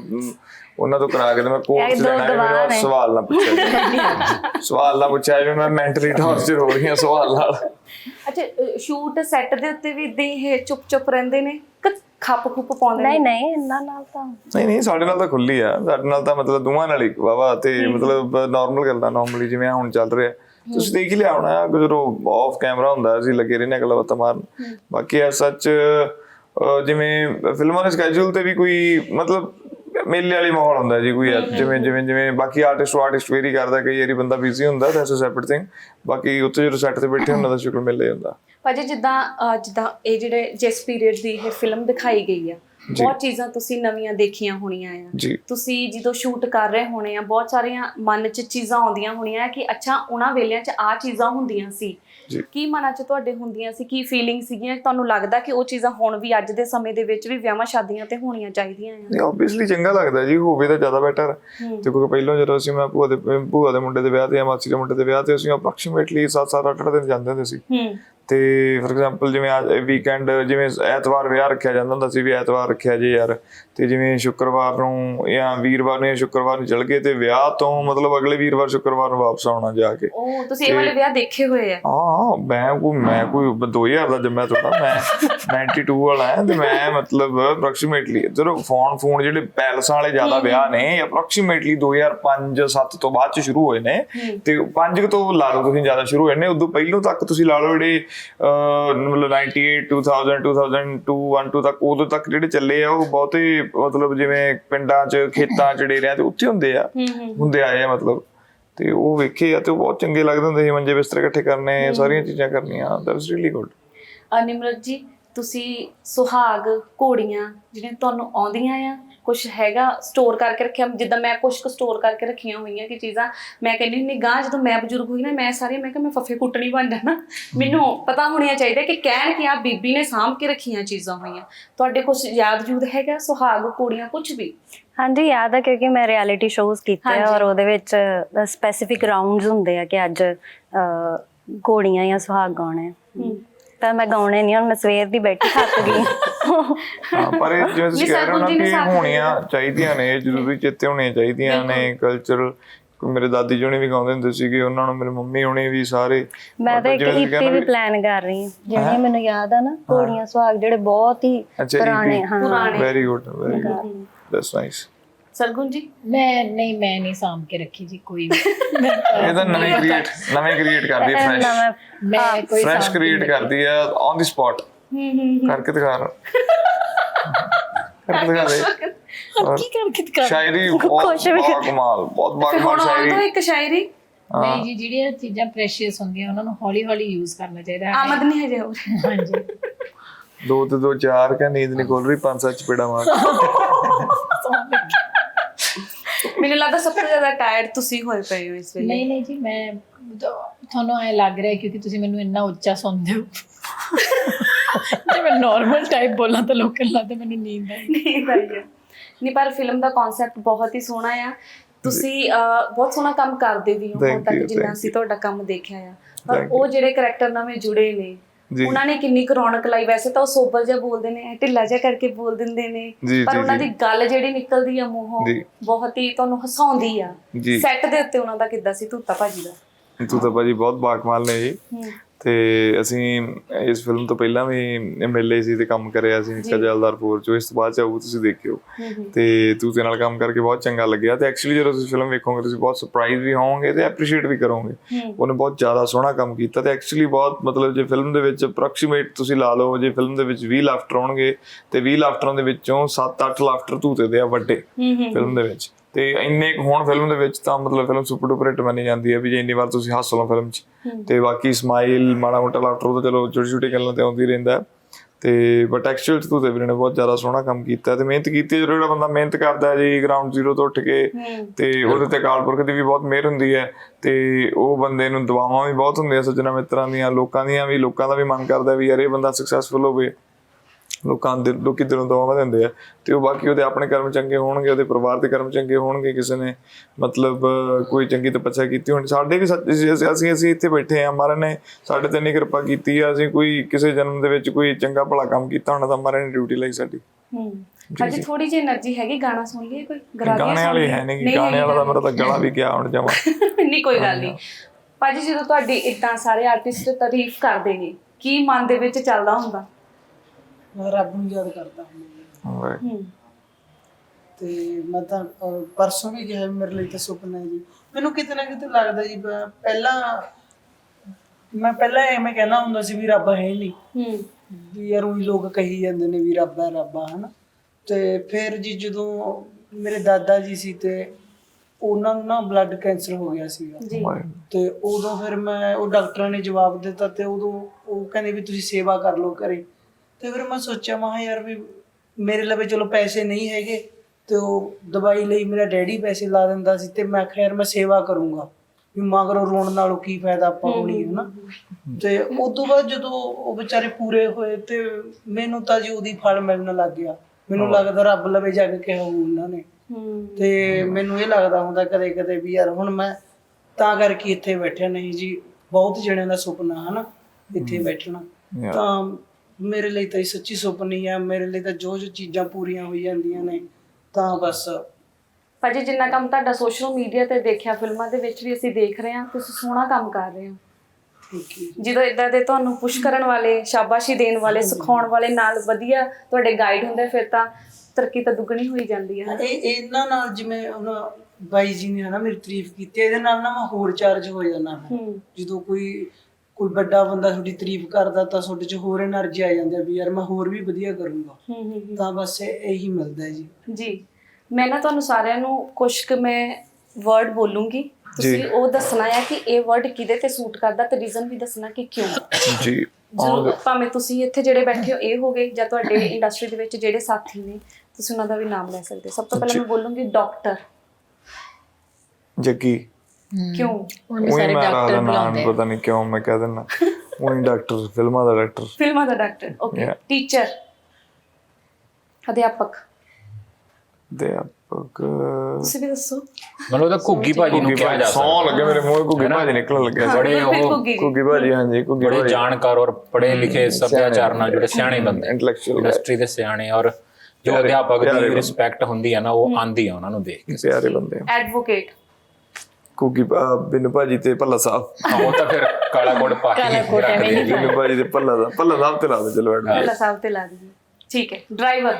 ਉਹਨਾਂ ਤੋਂ ਕਰਾ ਕੇ ਤੇ ਮੈਂ ਦੋ ਲੈਣਾ ਹੈ, ਨੇ। ਸਵਾਲ ਨਾ ਪੁੱਛਿਆ। ਸਵਾਲ ਨਾ ਪੁੱਛਿਆ ਵੀ ਮੈਂ ਮੈਂਟਲੀ ਟੌਰਚਰ ਹੋ ਰਹੀ ਹਾਂ ਸਵਾਲ ਨਾਲ। ਅੱਛਾ ਸ਼ੂਟ ਸੈੱਟ ਦੇ ਉੱਤੇ ਵੀ ਇਦਾਂ ਹੀ ਇਹ ਚੁੱਪ-ਚੁੱਪ ਰਹਿੰਦੇ ਨੇ? ਕਿ ਖੱਪ ਖੁੱਪ ਪਾਉਂਦੇ ਨਹੀਂ ਨਹੀਂ ਇਹਨਾਂ ਨਾਲ ਤਾਂ। ਨਹੀਂ ਨਹੀਂ ਸਾਡੇ ਨਾਲ ਤਾਂ ਖੁੱਲੀ ਆ। ਸਾਡੇ ਨਾਲ ਤਾਂ ਮਤਲਬ ਦੋਵਾਂ ਨਾਲ ਹੀ ਵਾਵਾ ਤੇ ਮਤਲਬ ਨਾਰਮਲ ਗੱਲਾਂ ਨਾਰਮਲੀ ਜਿਵੇਂ ਹੁਣ ਚੱਲ ਰਿਹਾ। ਤੁਸੀਂ ਦੇਖ ਹੀ ਲਿਆ ਹੋਣਾ ਜਦੋਂ ਆਫ ਕੈਮਰਾ ਹੁੰਦਾ ਅਸੀਂ ਲੱਗੇ ਰਹਿੰਦੇ ਗੱਲਾਂ ਬਾਤਾਂ ਮਾਰਨ। ਬਾਕੀ ਐ ਸੱਚ ਜਿਵੇਂ ਫਿਲਮਾਂ ਦੇ ਸਕੇਜੂਲ ਤੇ ਵੀ ਕੋਈ ਮਤਲਬ ਮੇਲੇ ਵਾਲੀ ਮਾਹੌਲ ਹੁੰਦਾ ਜੀ ਕੋਈ ਜਿਵੇਂ ਜਿਵੇਂ ਜਿਵੇਂ ਬਾਕੀ ਆਰਟਿਸਟ ਆਰਟਿਸਟ ਵੇਰੀ ਕਰਦਾ ਕਈ ਵਾਰੀ ਬੰਦਾ ਬਿਜ਼ੀ ਹੁੰਦਾ ਦੈਟਸ ਅ ਸੈਪਰੇਟ ਥਿੰਗ ਬਾਕੀ ਉੱਥੇ ਜਦੋਂ ਸੈੱਟ ਤੇ ਬੈਠੇ ਹੁੰਦਾ ਤਾਂ ਸ਼ੁਕਰ ਮੇਲੇ ਹੁੰਦਾ। ਭਾਜੀ ਜਿੱਦਾਂ ਅਹ, ਜਿੱਦਾਂ ਇਹ ਜਿਹੜੇ ਜਿਸ ਪੀਰੀਅਡ ਦੀ ਇਹ ਫਿਲਮ ਦਿਖਾਈ ਗਈ ਆ ਬਹੁਤ ਚੀਜ਼ਾਂ ਤੁਸੀਂ ਨਵੀਆਂ ਦੇਖੀਆਂ ਹੋਣੀਆਂ ਆ। ਜੀ। ਤੁਸੀਂ ਜਦੋਂ ਸ਼ੂਟ ਕਰ ਰਹੇ ਹੋਣੇ ਆ ਬਹੁਤ ਸਾਰੀਆਂ ਮਨ 'ਚ ਚੀਜ਼ਾਂ ਆਉਂਦੀਆਂ ਹੋਣੀਆਂ ਕਿ ਅੱਛਾ ਉਹਨਾਂ ਵੇਲਿਆਂ 'ਚ ਆ ਚੀਜ਼ਾਂ ਹੁੰਦੀਆਂ ਸੀ। ਜੀ। ਕੀ ਮਨਾਂ 'ਚ ਤੁਹਾਡੇ ਹੁੰਦੀਆਂ ਸੀ? ਕੀ ਫੀਲਿੰਗ ਸੀਗੀਆਂ? ਤੁਹਾਨੂੰ ਲੱਗਦਾ ਕਿ ਉਹ ਚੀਜ਼ਾਂ ਹੁਣ ਵੀ ਅੱਜ ਦੇ ਸਮੇਂ ਦੇ ਵਿੱਚ ਵੀ ਵਿਆਹਾਂ ਸ਼ਾਦੀਆਂ ਤੇ ਹੋਣੀਆਂ ਚਾਹੀਦੀਆਂ ਆ? ਨਹੀਂ ਆਬਵੀਅਸਲੀ ਚੰਗਾ ਲੱਗਦਾ ਜੀ ਹੋਵੇ ਤਾਂ ਜ਼ਿਆਦਾ ਬੈਟਰ ਹੂੰ। ਤੇ ਕਿਉਂਕਿ ਪਹਿਲਾਂ ਜਦੋਂ ਅਸੀਂ ਮੈਂ ਭੂਆ ਦੇ ਭੂਆ ਦੇ ਮੁੰਡੇ ਦੇ ਵਿਆਹ ਤੇ ਜਾਂ ਮਾਸੀ ਦੇ ਮੁੰਡੇ ਦੇ ਵਿਆਹ ਤੇ ਅਸੀਂ ਅਪਰੋਕਸੀਮੇਟਲੀ 7-7 8 ਦਿਨ ਜਾਂਦੇ ਹੁੰਦੇ ਸੀ। ਤੇ ਫੋਰ ਐਗਜ਼ਾਮਪਲ ਜਿਵੇਂ ਵੀਕਐਂਡ ਜਿਵੇਂ ਐਤਵਾਰ ਵਿਆਹ ਰੱਖਿਆ ਜਾਂਦਾ ਹੁੰਦਾ ਸੀ ਵੀ ਐਤਵਾਰ ਰੱਖਿਆ ਜੇ ਯਾਰ ਤੇ ਜਿਵੇਂ ਸ਼ੁੱਕਰਵਾਰ ਨੂੰ ਜਾਂ ਵੀਰਵਾਰ ਨੂੰ ਸ਼ੁੱਕਰਵਾਰ ਨੂੰ ਚਲ ਗਏ ਤੇ ਵਿਆਹ ਤੋਂ ਮਤਲਬ ਅਗਲੇ ਵੀਰਵਾਰ ਸ਼ੁੱਕਰਵਾਰ ਨੂੰ ਵਾਪਸ ਆਉਣਾ ਜਾ ਕੇ। ਉਹ ਤੁਸੀਂ ਇਹ ਵਾਲੇ ਵਿਆਹ ਦੇਖੇ ਹੋਏ ਆ? ਹਾਂ ਮੈਂ ਕੋਈ ਮੈਂ ਕੋਈ 2000 ਦਾ ਜੰਮਿਆ ਥੋੜਾ ਮੈਂ 92 ਵਾਲਾ ਹਾਂ ਤੇ ਮੈਂ ਮਤਲਬ ਅਪਰੋਕਸੀਮੇਟਲੀ ਜਦੋਂ ਫੋਨ ਫੋਨ ਜਿਹੜੇ ਪੈਲਸਾਂ ਵਾਲੇ ਜ਼ਿਆਦਾ ਵਿਆਹ ਨੇ ਅਪਰੋਕਸੀਮੇਟਲੀ 2005 7 ਤੋਂ ਬਾਅਦ ਚ ਸ਼ੁਰੂ ਹੋਏ ਨੇ ਤੇ 5 ਤੋਂ ਲਾ ਲਓ ਤੁਸੀਂ ਜ਼ਿਆਦਾ ਸ਼ੁਰੂ ਹੋਏ ਨੇ ਉਦੋਂ ਪਹਿਲੋਂ ਤੱਕ ਤੁਸੀਂ ਲਾ ਲਓ ਜਿਹੜੇ ਮਤਲਬ 98 2000 2002 1 2 ਤੱਕ ਉਦੋਂ ਤੱਕ ਜਿਹੜੇ ਚੱਲੇ ਆ ਉਹ ਬਹੁਤੇ ਮਤਲਬ ਜਿਵੇਂ ਪਿੰਡਾਂ 'ਚ ਖੇਤਾਂ 'ਚ ਡੇਰਿਆਂ ਤੇ ਉੱਥੇ ਹੁੰਦੇ ਆ। ਹੁੰਦੇ ਆਏ ਆ ਮਤਲਬ। ਤੇ ਉਹ ਵੇਖੇ ਆ ਤੇ ਉਹ ਬਹੁਤ ਚੰਗੇ ਲੱਗਦੇ ਹੁੰਦੇ ਸੀ ਮੰਜੇ ਬਿਸਤਰੇ ਇਕੱਠੇ ਕਰਨੇ ਸਾਰੀਆਂ ਚੀਜ਼ਾਂ ਕਰਨੀਆਂ। That was really good uh Nimrat ji ਤੁਸੀਂ ਸੁਹਾਗ ਘੋੜੀਆਂ ਜਿਹੜੀਆਂ ਤੁਹਾਨੂੰ ਆਉਂਦੀਆਂ ਆ ਕੁਝ ਹੈਗਾ ਸਟੋਰ ਕਰਕੇ ਰੱਖਿਆ। ਜਿੱਦਾਂ ਮੈਂ ਕੁਝ ਕੁ ਸਟੋਰ ਕਰਕੇ ਰੱਖੀਆਂ ਹੋਈਆਂ ਕਿ ਚੀਜ਼ਾਂ ਮੈਂ ਕਹਿੰਦੀ ਹੁੰਦੀ ਗਾਂ ਜਦੋਂ ਮੈਂ ਬਜ਼ੁਰਗ ਹੋਈ ਨਾ ਮੈਂ ਸਾਰੀ ਮੈਂ ਕਿਹਾ ਮੈਂ ਫੱਫੇ ਕੁੱਟਣੀ ਬਣ ਜਾਣਾ। ਮੈਨੂੰ ਪਤਾ ਹੋਣੀਆਂ ਚਾਹੀਦਾ ਕਿ ਕਹਿਣ ਕਿ ਆ ਬੀਬੀ ਨੇ ਸਾਂਭ ਕੇ ਰੱਖੀਆਂ ਚੀਜ਼ਾਂ ਹੋਈਆਂ। ਤੁਹਾਡੇ ਕੁਝ ਯਾਦ ਜੂਦ ਹੈਗਾ ਸੁਹਾਗ ਘੋੜੀਆਂ ਕੁਝ ਵੀ? ਹਾਂਜੀ ਯਾਦ ਆ ਕਿਉਂਕਿ ਮੈਂ ਰਿਐਲਿਟੀ ਸ਼ੋਜ਼ ਕੀਤੇ ਆ। ਔਰ ਉਹਦੇ ਵਿੱਚ ਸਪੈਸੀਫਿਕ ਰਾਉਂਡਸ ਹੁੰਦੇ ਆ ਕਿ ਅੱਜ ਘੋੜੀਆਂ ਜਾਂ ਸੁਹਾਗ ਗਾਉਣੇ। ਤਾਂ ਮੈਂ ਗਾਉਣੇ ਨਹੀਂ ਹੁਣ ਮੈਂ ਸਵੇਰ ਦੀ ਬੈਠੀ ਥੱਕ ਗਈ। ਹਾਂ ਪਰ ਇਹ ਜਿਵੇਂ ਤੁਸੀਂ ਕਹਿ ਰਹੇ ਹੋ ਨਾ ਨੇ ਕਿ ਹੋਣੀਆਂ ਚਾਹੀਦੀਆਂ ਨੇ ਜ਼ਰੂਰੀ ਚੇਤੇ ਹੋਣੀਆਂ ਚਾਹੀਦੀਆਂ ਨੇ ਕਲਚਰਲ ਮੇਰੇ ਦਾਦੀ ਜੀ ਹੁਣੀ ਵੀ ਗਾਉਂਦੇ ਹੁੰਦੇ ਸੀਗੇ ਉਹਨਾਂ ਨੂੰ ਮੇਰੇ ਮੰਮੀ ਹੁਣੀ ਵੀ ਸਾਰੇ। ਮੈਂ ਤਾਂ ਇੱਕ ਈਪੀ ਵੀ ਪਲਾਨ ਕਰ ਰਹੀ ਹਾਂ। ਜਿਹੜੇ ਮੈਨੂੰ ਯਾਦ ਆ ਨਾ ਘੋੜੀਆਂ ਸੁਹਾਗ ਜਿਹੜੇ ਬਹੁਤ ਹੀ ਪੁਰਾਣੇ ਹਾਂ। ਪੁਰਾਣੇ। Very good very good that's nice Sargun ji? ਮੈਂ ਨਹੀਂ ਮੈਂ ਨਹੀਂ ਸਾਂਭ ਕੇ ਰੱਖੀ ਜੀ ਕੋਈ ਇਹ ਤਾਂ ਨਵੇਂ ਕ੍ਰੀਏਟ ਨਵੇਂ ਕ੍ਰੀਏਟ ਕਰਦੀ ਹੈ ਫਰੈਸ਼ ਮੈਂ ਕੋਈ ਫਰੈਸ਼ ਕ੍ਰੀਏਟ ਕਰਦੀ ਹੈ ਔਨ ਦੀ ਸਪੌਟ ਹੂੰ ਹੂੰ ਕਰਕੇ ਦਿਖਾ ਰਿਹਾ। ਕਰਕੇ ਦਿਖਾ ਦੇ। ਔਰ ਕੀ ਕਰਕੇ ਦਿਖਾ ਸ਼ਾਇਰੀ ਬਹੁਤ ਕਮਾਲ ਬਹੁਤ ਬਾਕਮਾਲ ਹੁਣ ਸ਼ਾਇਰੀ। ਇੱਕ ਸ਼ਾਇਰੀ? ਨਹੀਂ ਜੀ ਜਿਹੜੀਆਂ ਚੀਜ਼ਾਂ ਪ੍ਰੈਸ਼ੀਅਸ ਹੁੰਦੀਆਂ ਉਹਨਾਂ ਨੂੰ ਹੌਲੀ ਹੌਲੀ ਯੂਜ਼ ਕਰਨਾ ਚਾਹੀਦਾ। ਹੈ ਆਮਦ ਨਹੀਂ ਹਜੇ ਹੋਰ। ਹਾਂਜੀ। ਦੋ ਤੇ ਦੋ ਚਾਰ ਕਾ ਨੀਂਦ ਨਹੀਂ ਖੁੱਲ ਰਹੀ ਪੰਜ ਸੱਤ ਚਪੇੜਾ ਮਾਰ। ਮੈਨੂੰ ਲੱਗਦਾ ਸਭ ਤੋਂ ਜ਼ਿਆਦਾ ਟਾਇਰਡ ਤੁਸੀਂ ਹੋਏ ਪਏ ਹੋ ਇਸ ਵੇਲੇ। ਨਹੀਂ ਨਹੀਂ ਜੀ ਮੈਂ ਤੁਹਾਨੂੰ ਐ ਲੱਗ ਰਿਹਾ ਕਿਉਂਕਿ ਤੁਸੀਂ ਮੈਨੂੰ ਇੰਨਾ ਉੱਚਾ ਸੁਣਦੇ ਹੋ। ਜੇ ਮੈਂ ਨਾਰਮਲ ਟਾਈਪ ਬੋਲਾਂ ਤਾਂ ਲੋਕਾਂ ਨੂੰ ਲੱਗਦਾ ਮੈਨੂੰ ਨੀਂਦ ਆਈ। ਨਹੀਂ ਭਾਈ ਨਹੀਂ ਪਰ ਫਿਲਮ ਦਾ ਕਨਸੈਪਟ ਬਹੁਤ ਹੀ ਸੋਹਣਾ ਆ। ਤੁਸੀਂ ਬਹੁਤ ਸੋਹਣਾ ਕੰਮ ਕਰਦੇ ਵੀ ਹੋ ਹੁਣ ਤੱਕ ਜਿੰਨਾ ਅਸੀਂ ਤੁਹਾਡਾ ਕੰਮ ਦੇਖਿਆ ਆ। ਪਰ ਉਹ ਜਿਹੜੇ ਕਰੈਕਟਰ ਨਵੇਂ ਜੁੜੇ ਨੇ ਜੀ। ਉਹਨਾਂ ਨੇ ਕਿੰਨੀ ਰੌਣਕ ਲਾਈ। ਵੈਸੇ ਤਾਂ ਉਹ ਸੋਬਰ ਜਿਹਾ ਬੋਲਦੇ ਨੇ ਢਿੱਲਾ ਜਿਹਾ ਕਰਕੇ ਬੋਲ ਦਿੰਦੇ ਨੇ। ਪਰ ਉਹਨਾਂ। ਦੀ ਗੱਲ ਜਿਹੜੀ ਨਿਕਲਦੀ ਆ ਮੂੰਹੋਂ। ਬਹੁਤ ਹੀ ਤੁਹਾਨੂੰ ਹਸਾਉਂਦੀ ਆ। ਸੈੱਟ ਦੇ ਉੱਤੇ ਉਹਨਾਂ ਦਾ ਕਿੱਦਾਂ ਸੀ? ਧੂਤਾ ਭਾਜੀ ਦਾ। ਤੂੰ ਤਾਂ ਭਾਜੀ ਬਹੁਤ ਬਾਕਮਾਲ ਨੇ ਜੀ। ਤੇ ਅਸੀਂ ਇਸ ਫਿਲਮ ਤੋਂ ਪਹਿਲਾਂ ਵੀ ਮਿਲੇ ਸੀ ਤੇ ਕੰਮ ਕਰਿਆ ਸੀ ਕਜਲਦਾਰ ਪੂਰ ਚੋ ਇਸ ਤੋਂ ਬਾਅਦ ਚਾਹੂ ਤੁਸੀਂ ਦੇਖਿਓ। ਤੇ ਤੂੰ ਤੇ ਨਾਲ ਕੰਮ ਕਰਕੇ ਬਹੁਤ ਚੰਗਾ ਲੱਗਿਆ ਤੇ ਐਕਚੁਅਲੀ ਜਦੋਂ ਤੁਸੀਂ ਫਿਲਮ ਵੇਖੋਗੇ ਤੁਸੀਂ ਬਹੁਤ ਸਰਪ੍ਰਾਈਜ਼ ਵੀ ਹੋਵੋਗੇ ਤੇ ਐਪਰੀਸ਼ੀਏਟ ਵੀ ਕਰੋਗੇ। ਉਹਨੇ ਬਹੁਤ ਜ਼ਿਆਦਾ ਸੋਹਣਾ ਕੰਮ ਕੀਤਾ ਤੇ ਐਕਚੁਅਲੀ ਬਹੁਤ ਮਤਲਬ ਜੇ ਫਿਲਮ ਦੇ ਵਿੱਚ ਅਪਰੋਕਸੀਮੇਟ ਤੁਸੀਂ ਲਾ ਲਓ ਜੇ ਫਿਲਮ ਦੇ ਵਿੱਚ 20 ਲਾਫਟਰ ਹੋਣਗੇ ਤੇ 20 ਲਾਫਟਰਾਂ ਦੇ ਵਿੱਚੋਂ 7-8 ਲਾਫਟਰ ਤੂਤੇ ਦੇ ਆ ਵੱਡੇ ਫਿਲਮ ਦੇ ਵਿੱਚ। ਤੇ ਇੰਨੇ ਕੁ ਹੋਣ ਫਿਲਮ ਦੇ ਵਿੱਚ ਤਾਂ ਮਤਲਬ ਫਿਲਮ ਸੁਪਰ ਡੂਪਰ ਹਿੱਟ ਮੰਨੀ ਜਾਂਦੀ ਹੈ ਵੀ ਜੇ ਇੰਨੀ ਵਾਰ ਤੁਸੀਂ ਹੱਸ ਲਓ ਫਿਲਮ 'ਚ ਤੇ ਬਾਕੀ ਸਮਾਈਲ ਮਾੜਾ ਮੋਟਾ ਲਾਫਟਰ ਉਹ ਤਾਂ ਚਲੋ ਛੋਟੀ ਛੋਟੀ ਗੱਲਾਂ ਤੇ ਆਉਂਦੀ ਰਹਿੰਦਾ। ਤੇ ਬਟ ਐਕਚੁਅਲ ਚ ਤੂਤੇ ਵੀਰੇ ਨੇ ਬਹੁਤ ਜ਼ਿਆਦਾ ਸੋਹਣਾ ਕੰਮ ਕੀਤਾ ਤੇ ਮਿਹਨਤ ਕੀਤੀ। ਜਦੋਂ ਜਿਹੜਾ ਬੰਦਾ ਮਿਹਨਤ ਕਰਦਾ ਹੈ ਜੀ ਗਰਾਊਂਡ ਜ਼ੀਰੋ ਤੋਂ ਉੱਠ ਕੇ ਤੇ ਉਹਦੇ ਤੇ ਕਾਲਪੁਰਖ ਦੀ ਵੀ ਬਹੁਤ ਮਿਹਰ ਹੁੰਦੀ ਹੈ ਤੇ ਉਹ ਬੰਦੇ ਨੂੰ ਦੁਆਵਾਂ ਵੀ ਬਹੁਤ ਹੁੰਦੀਆਂ ਸੱਜਣਾ ਮਿੱਤਰਾਂ ਦੀਆਂ ਲੋਕਾਂ ਦੀਆਂ ਵੀ ਲੋਕਾਂ ਦਾ ਵੀ ਮਨ ਕਰਦਾ ਵੀ ਯਾਰ ਇਹ ਬੰਦਾ ਸਕਸੈਸਫੁਲ ਹੋਵੇ ਲੋਕਾਂ ਦੇ ਲੋਕੀ ਦਿਲੋਂ ਦੁਆਵਾਂ ਦਿੰਦੇ ਆ ਤੇ ਉਹ ਬਾਕੀ ਉਹਦੇ ਆਪਣੇ ਕਰਮ ਚੰਗੇ ਹੋਣਗੇ ਉਹਦੇ ਪਰਿਵਾਰ ਦੇ ਕਰਮ ਚੰਗੇ ਹੋਣਗੇ ਕਿਸੇ ਨੇ ਮਤਲਬ ਕੋਈ ਚੰਗੀ ਤਪੱਸਿਆ ਕੀਤੀ ਹੋਣੀ। ਸਾਡੇ ਵੀ ਅਸੀਂ ਅਸੀਂ ਇੱਥੇ ਬੈਠੇ ਆ ਮਹਾਰਾਜ ਨੇ ਸਾਡੇ ਤੇ ਨਹੀਂ ਕਿਰਪਾ ਕੀਤੀ ਆ ਅਸੀਂ ਕੋਈ ਕਿਸੇ ਜਨਮ ਦੇ ਵਿੱਚ ਕੋਈ ਚੰਗਾ ਭਲਾ ਕੰਮ ਕੀਤਾ ਹੋਣਾ ਤਾਂ ਮਹਾਰਾਜ ਨੇ ਡਿਊਟੀ ਲਈ ਸਾਡੀ। ਹੂੰ। ਅੱਜ ਥੋੜੀ ਜਿਹੀ એનર્ਜੀ ਹੈਗੀ ਗਾਣਾ ਸੁਣ ਲਈਏ ਕੋਈ? ਗਾਣੇ ਵਾਲੀ ਹੈ ਨਹੀਂ ਗਾਣੇ ਵਾਲਾ ਤਾਂ ਮੇਰਾ ਤਾਂ ਗਲਾ ਵੀ ਗਿਆ ਹੁਣ ਜਮਾ। ਨਹੀਂ ਕੋਈ ਗੱਲ ਨਹੀਂ। ਭਾਜੀ ਜਦੋਂ ਤੁਹਾਡੀ ਇਦਾਂ ਸਾਰੇ ਆਰਟਿਸਟ ਤਾਰੀਫ ਕਰਦੇ ਨੇ ਕੀ ਮਨ ਦੇ ਵਿੱਚ ਚੱਲਦਾ ਹੁੰਦਾ? ਮੈਂ ਰੱਬ ਨੂੰ ਯਾਦ ਕਰਦਾ ਹੁੰਦਾ। ਹੂੰ। ਤੇ ਮੈਂ ਤਾਂ ਅਹ, ਪਰਸੋਂ ਵੀ ਕਿਹਾ ਵੀ ਮੇਰੇ ਲਈ ਤਾਂ ਸੁਪਨਾ ਹੈ ਜੀ। ਮੈਨੂੰ ਕਿਤੇ ਨਾ ਕਿਤੇ ਲੱਗਦਾ ਜੀ ਬ- ਪਹਿਲਾਂ ਮੈਂ ਪਹਿਲਾਂ ਐਵੇਂ ਕਹਿੰਦਾ ਹੁੰਦਾ ਸੀ ਵੀ ਰੱਬ ਹੈ ਹੀ ਨਹੀਂ। ਹੂੰ। ਵੀ ਯਾਰ ਉਹੀ ਲੋਕ ਕਹੀ ਜਾਂਦੇ ਨੇ ਵੀ ਰੱਬ ਹੈ ਰੱਬ ਆ ਹਨਾ। ਤੇ ਫਿਰ ਜੀ ਜਦੋਂ ਮੇਰੇ ਦਾਦਾ ਜੀ ਸੀ ਤੇ ਉਹਨਾਂ ਨੂੰ ਨਾ ਬਲੱਡ ਕੈਂਸਰ ਹੋ ਗਿਆ ਸੀਗਾ। ਜੀ। ਤੇ ਉਦੋਂ ਫਿਰ ਮੈਂ ਉਹ ਡਾਕਟਰਾਂ ਨੇ ਜਵਾਬ ਦਿੱਤਾ ਤੇ ਉਦੋਂ ਉਹ ਕਹਿੰਦੇ ਵੀ ਤੁਸੀਂ ਸੇਵਾ ਕਰ ਲਓ ਘਰੇ। ਤੇ ਫਿਰ ਮੈਂ ਸੋਚਿਆ ਮੈਂ ਕਿਹਾ ਯਾਰ ਵੀ ਮੇਰੇ ਲਵੇ ਚਲੋ ਪੈਸੇ ਨਹੀਂ ਹੈਗੇ ਤੇ ਉਹ ਦਵਾਈ ਲਈ ਮੇਰਾ ਡੈਡੀ ਪੈਸੇ ਲਾ ਦਿੰਦਾ ਸੀ ਤੇ ਮੈਂ ਕਿਹਾ ਯਾਰ ਮੈਂ ਸੇਵਾ ਕਰੂੰਗਾ। ਵੀ ਮਗਰੋਂ ਰੋਣ ਨਾਲੋਂ ਕੀ ਫਾਇਦਾ ਆਪਾਂ ਹੋਣੀ ਹੈ ਨਾ ਤੇ ਉਸ ਤੋਂ ਬਾਅਦ ਜਦੋਂ ਉਹ ਵਿਚਾਰੇ ਪੂਰੇ ਹੋਏ ਤੇ ਮੈਨੂੰ ਤਾਂ ਜੀ ਉਹਦੀ ਫਲ ਮਿਲਣ ਲੱਗ ਗਿਆ। ਮੈਨੂੰ ਲੱਗਦਾ ਰੱਬ ਲਵੇ ਜਾ ਕੇ ਕਿਹਾ ਹੋਊ ਉਹਨਾਂ ਨੇ। ਤੇ ਮੈਨੂੰ ਇਹ ਲੱਗਦਾ ਹੁੰਦਾ ਕਦੇ ਕਦੇ ਵੀ ਯਾਰ ਹੁਣ ਮੈਂ ਤਾਂ ਕਰਕੇ ਇੱਥੇ ਬੈਠਿਆ ਨਹੀਂ ਜੀ ਬਹੁਤ ਜਣਿਆਂ ਦਾ ਸੁਪਨਾ ਹਨਾ? ਇੱਥੇ ਬੈਠਣਾ. ਤਾਂ ਮੇਰੇ ਲਈ ਤਾਂ ਇਹ ਸੱਚੀ ਸੁਪਨੀ ਆ ਮੇਰੇ ਲਈ ਤਾਂ ਜੋ ਜੋ ਚੀਜ਼ਾਂ ਪੂਰੀਆਂ ਹੋਈ ਜਾਂਦੀਆਂ ਨੇ ਤਾਂ ਬਸ। ਭਾਜੀ ਜਿੰਨਾ ਕੰਮ ਤੁਹਾਡਾ ਸੋਸ਼ਲ ਮੀਡੀਆ ਤੇ ਦੇਖਿਆ ਫਿਲਮਾਂ ਦੇ ਵਿੱਚ ਵੀ ਅਸੀਂ ਦੇਖ ਰਹੇ ਹਾਂ ਤੁਸੀਂ ਸੋਹਣਾ ਕੰਮ ਕਰ ਰਹੇ ਹੋ। ਠੀਕ ਹੈ ਜਦੋਂ ਇਦਾਂ ਦੇ ਤੁਹਾਨੂੰ ਪੁਸ਼ ਕਰਨ ਵਾਲੇ ਸ਼ਾਬਾਸ਼ੀ ਦੇਣ ਵਾਲੇ ਸਿਖਾਉਣ ਵਾਲੇ ਨਾਲ ਵਧੀਆ ਤੁਹਾਡੇ ਗਾਈਡ ਹੁੰਦੇ ਫਿਰ ਤਾਂ ਤਰੱਕੀ ਤਾਂ ਦੁੱਗਣੀ ਹੋਈ ਜਾਂਦੀ ਹੈ ਇਹ ਇਹਨਾਂ ਨਾਲ ਜਿਵੇਂ ਹੁਣ ਬਾਈ ਜੀ ਨੇ ਹਨਾ ਮੇਰੀ ਤਾਰੀਫ ਕੀਤੀ ਇਹਦੇ ਨਾਲ ਨਾ ਮੈਂ ਹੋਰ ਚਾਰਜ ਹੋ ਜਾਣਾ ਜਦੋਂ ਕੋਈ ਕੋਈ ਵੱਡਾ ਬੰਦਾ ਤੁਹਾਡੀ ਤਾਰੀਫ ਕਰਦਾ ਤਾਂ ਤੁਹਾਡੇ 'ਚ ਹੋਰ એનર્ਜੀ ਆ ਜਾਂਦੀ ਹੈ ਵੀ ਯਾਰ ਮੈਂ ਹੋਰ ਵੀ ਵਧੀਆ ਕਰੂੰਗਾ। ਤਾਂ ਬਸ ਇਹੀ ਮਿਲਦਾ ਹੈ ਜੀ। ਜੀ। ਮੈਂ ਨਾ ਤੁਹਾਨੂੰ ਸਾਰਿਆਂ ਨੂੰ ਕੁਛ ਕੁ ਮੈਂ ਵਰਡ ਬੋਲੂੰਗੀ। ਤੁਸੀਂ ਉਹ ਦੱਸਣਾ ਹੈ ਕਿ ਇਹ ਵਰਡ ਕਿਹਦੇ ਤੇ ਸੂਟ ਕਰਦਾ ਤੇ ਰੀਜ਼ਨ ਵੀ ਦੱਸਣਾ ਕਿ ਕਿਉਂ। ਜੀ ਜ਼ਰੂਰ ਭਾਵੇਂ ਤੁਸੀਂ ਇੱਥੇ ਜਿਹੜੇ ਬੈਠੇ ਹੋ ਇਹ ਹੋਗੇ ਜਾਂ ਤੁਹਾਡੇ ਇੰਡਸਟਰੀ ਦੇ ਵਿੱਚ ਜਿਹੜੇ ਸਾਥੀ ਨੇ ਤੁਸੀਂ ਉਹਨਾਂ ਦਾ ਵੀ ਨਾਮ ਲੈ ਸਕਦੇ ਸਭ ਤੋਂ ਪਹਿਲਾਂ ਮੈਂ ਬੋਲੂੰਗੀ ਡਾਕਟਰ ਜੱਗੀ। ਕਿਉਂ? ਉਹਨੇ ਉਹੀ ਸਾਰੇ ਮੈਂ ਡਾਕਟਰ ਬੁਲਾਉਂਦੇ ਪਤਾ ਨਹੀਂ ਕਿਉਂ ਮੈਂ ਕਹਿ ਦਿੰਦਾ। ਉਹੀ ਡਾਕਟਰ ਫਿਲਮਾਂ ਦਾ ਡਾਕਟਰ ਫਿਲਮਾਂ ਦਾ ਡਾਕਟਰ ਓਕੇ. ਟੀਚਰ ਅਧਿਆਪਕ। ਅਧਿਆਪਕ। ਤੁਸੀਂ ਵੀ ਦੱਸੋ। ਮੈਨੂੰ ਘੁੱਗੀ ਭਾਜੀ ਨੂੰ ਕਿਹਾ ਜਾ ਸੌ ਸਕਦਾ ਲੱਗੇ ਮੇਰੇ ਮੂੰਹ ਘੁੱਗੀ ਭਾਜੀ ਨਿਕਲਣ ਲੱਗਿਆ। ਬੜੇ ਉਹ ਘੁੱਗੀ ਭਾਜੀ ਹਾਂਜੀ ਘੁੱਗੀ ਬੜੇ ਜਾਣਕਾਰ ਔਰ ਪੜ੍ਹੇ ਲਿਖੇ ਸੱਭਿਆਚਾਰ ਨਾਲ ਜੁੜੇ ਸਿਆਣੇ। ਬੰਦੇ। ਇੰਟੈਲੈਕਚੁਅਲ ਇੰਡਸਟਰੀ ਦੇ ਸਿਆਣੇ ਔਰ ਜੋ ਅਧਿਆਪਕ ਦੀ। ਰਿਸਪੈਕਟ ਹੁੰਦੀ ਹੈ ਨਾ ਉਹ ਆਂਦੀ ਆ ਉਹਨਾਂ ਨੂੰ ਦੇਖ ਕੇ। ਪਿਆਰੇ ਬੰਦੇ। ਐਡਵੋਕੇਟ ਭਾ- ਬਿੰਨੂ ਭਾਜੀ ਤੇ ਭੱਲਾ ਸਾਹਿਬ। ਹਾਂ, ਉਹ ਤਾਂ ਫਿਰ ਕਾਲਾ ਕੋਟ ਪਾ ਕੇ ਕਾਲਾ ਕੋਟ ਐਵੇਂ। ਨਹੀਂ ਬਿੰਨੂ ਭਾਜੀ ਤੇ ਭੱਲਾ ਦਾ ਭੱਲਾ ਸਾਹਿਬ ਤੇ ਲਾ ਦੇ ਚਲੋ ਐਡ ਪਹਿਲਾ ਸਾਹਿਬ ਤੇ ਲਾ ਦਈਏ ਠੀਕ ਹੈ ਡਰਾਈਵਰ?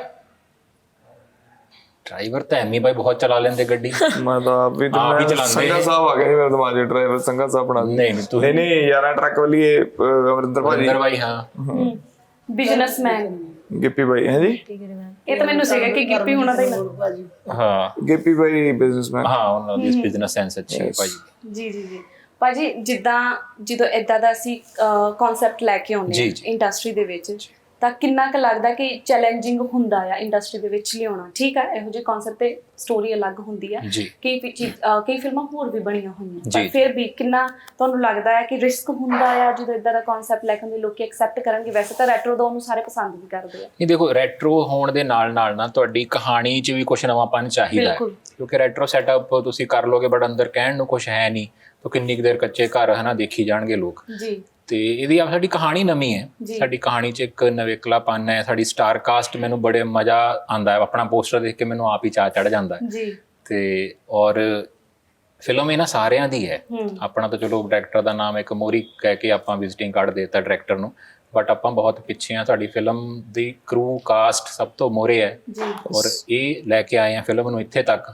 ਡਰਾਈਵਰ ਤਾਂ ਐਮੀ ਬਾਈ ਬਹੁਤ ਚਲਾ ਲੈਂਦੇ ਗੱਡੀ। ਮੈਂ ਤਾਂ ਆਪ ਵੀ ਤੇ ਹੀ। ਸੰਗਾ ਸਾਹਿਬ ਆ ਗਏ ਮੇਰੇ ਦਿਮਾਗ 'ਚ ਡਰਾਈਵਰ ਸੰਗਾ ਸਾਹਿਬ ਬਣਾ ਨਹੀਂ ਨਹੀਂ ਤੁਸੀਂ ਨਹੀਂ ਨਹੀਂ ਯਾਰਾਂ ਟਰੱਕ ਵਾਲੀ ਅਮਰਿੰਦਰ ਭਾਜੀ। ਅੰਦਰ ਬਾਈ ਹਾਂ। ਬਿਜ਼ਨਸਮੈਨ। ਗਿੱਪੀ ਭਾਈ ਹੈ ਜੀ? ਇਹ ਤਾਂ ਮੈਨੂੰ ਸੀਗਾ ਕਿ ਗਿੱਪੀ ਹੋਣਾ ਦਾ ਹੀ ਲੱਗ- ਭਾਜੀ। ਹਾਂ। ਗਿੱਪੀ ਭਾਈ ਬਿਜ਼ਨਸਮੈਨ ਹਾਂ ਉਹਨਾਂ ਦੀ ਬਿਜ਼ਨਸ ਸੈਂਸ ਅੱਛੀ ਹੈ ਭਾਜੀ। ਜੀ ਜੀ ਜੀ। ਭਾਜੀ ਜਿੱਦਾਂ ਜਦੋਂ ਇਦਾਂ ਦਾ ਅਸੀਂ ਕਨਸੈਪਟ ਲੈ ਕੇ ਆਉਂਦੇ ਹਾਂ। ਇੰਡਸਟਰੀ ਦੇ ਵਿੱਚ ਤਾਂ ਕਿੰਨਾ ਕੁ ਲੱਗਦਾ ਕਿ ਚੈਲੰਜਿੰਗ ਹੁੰਦਾ ਆ ਇੰਡਸਟਰੀ ਦੇ ਵਿੱਚ ਲਿਆਉਣਾ? ਠੀਕ ਆ ਇਹੋ ਜਿਹੇ ਕਨਸੈਪਟ ਤੇ ਸਟੋਰੀ ਅਲੱਗ ਹੁੰਦੀ ਆ। ਕਈ ਕਈ ਫਿਲਮਾਂ ਹੋਰ ਵੀ ਬਣੀਆਂ ਹੋਈਆਂ। ਪਰ। ਫਿਰ ਵੀ ਕਿੰਨਾ ਤੁਹਾਨੂੰ ਲੱਗਦਾ ਹੈ ਕਿ ਰਿਸਕ ਹੁੰਦਾ ਆ ਜਦੋਂ ਇਦਾਂ ਦਾ ਕਨਸੈਪਟ ਲੈ ਕੇ ਆਉਂਦੇ ਲੋਕੀ ਐਕਸੈਪਟ ਕਰਨਗੇ? ਵੈਸੇ ਤਾਂ ਰੈਟਰੋ ਦਾ ਉਹਨੂੰ ਸਾਰੇ ਪਸੰਦ ਵੀ ਕਰਦੇ ਆ। ਨਹੀਂ ਦੇਖੋ ਰੈਟਰੋ ਹੋਣ ਦੇ ਨਾਲ ਨਾਲ ਨਾ ਤੁਹਾਡੀ ਕਹਾਣੀ 'ਚ ਵੀ ਕੁਝ ਨਵਾਂਪਨ ਚਾਹੀਦਾ ਹੈ। ਕਿਉਂਕਿ ਰੈਟਰੋ ਸੈਟਅਪ ਤੁਸੀਂ ਕਰ ਲੋਗੇ ਬਟ ਅੰਦਰ ਕਹਿਣ ਨੂੰ ਕੁਝ ਹੈ ਨਹੀਂ। ਤਾਂ ਕਿੰਨੀ ਕੁ ਦੇਰ ਕੱਚੇ ਘਰ ਹਨਾ ਦੇਖੀ ਜਾਣਗੇ ਲੋਕ। ਜੀ। ਤੇ ਇਹਦੀ ਆਪ ਸਾਡੀ ਕਹਾਣੀ ਨਵੀਂ ਹੈ। ਸਾਡੀ ਕਹਾਣੀ 'ਚ ਇੱਕ ਨਵੇਕਲਾਪਨ ਹੈ। ਸਾਡੀ ਸਟਾਰ ਕਾਸਟ ਮੈਨੂੰ ਬੜੇ ਮਜ਼ਾ ਆਂਦਾ ਹੈ। ਆਪਣਾ ਪੋਸਟਰ ਦੇਖ ਕੇ ਮੈਨੂੰ ਆਪ ਹੀ ਚਾਹ ਚੜ ਜਾਂਦਾ ਹੈ। ਜੀ। ਤੇ ਔਰ ਫਿਲਮ ਇਹਨਾਂ ਸਾਰਿਆਂ ਦੀ ਹੈ। ਆਪਣਾ ਤਾਂ ਚਲੋ ਡਾਇਰੈਕਟਰ ਦਾ ਨਾਮ ਇੱਕ ਮੋਰੀ ਕਹਿ ਕੇ ਆਪਾਂ ਵਿਜ਼ਿਟਿੰਗ ਕਾਰਡ ਦੇਤਾ ਡਾਇਰੈਕਟਰ ਨੂੰ। ਬਟ ਆਪਾਂ ਬਹੁਤ ਪਿੱਛੇ ਆ ਸਾਡੀ ਫਿਲਮ ਦੀ ਕਰੂ ਕਾਸਟ ਸਭ ਤੋਂ ਮੋਰੇ ਹੈ। ਜੀ। ਔਰ ਇਹ ਲੈ ਕੇ ਆਏ ਆ ਫਿਲਮ ਨੂੰ ਇੱਥੇ ਤੱਕ।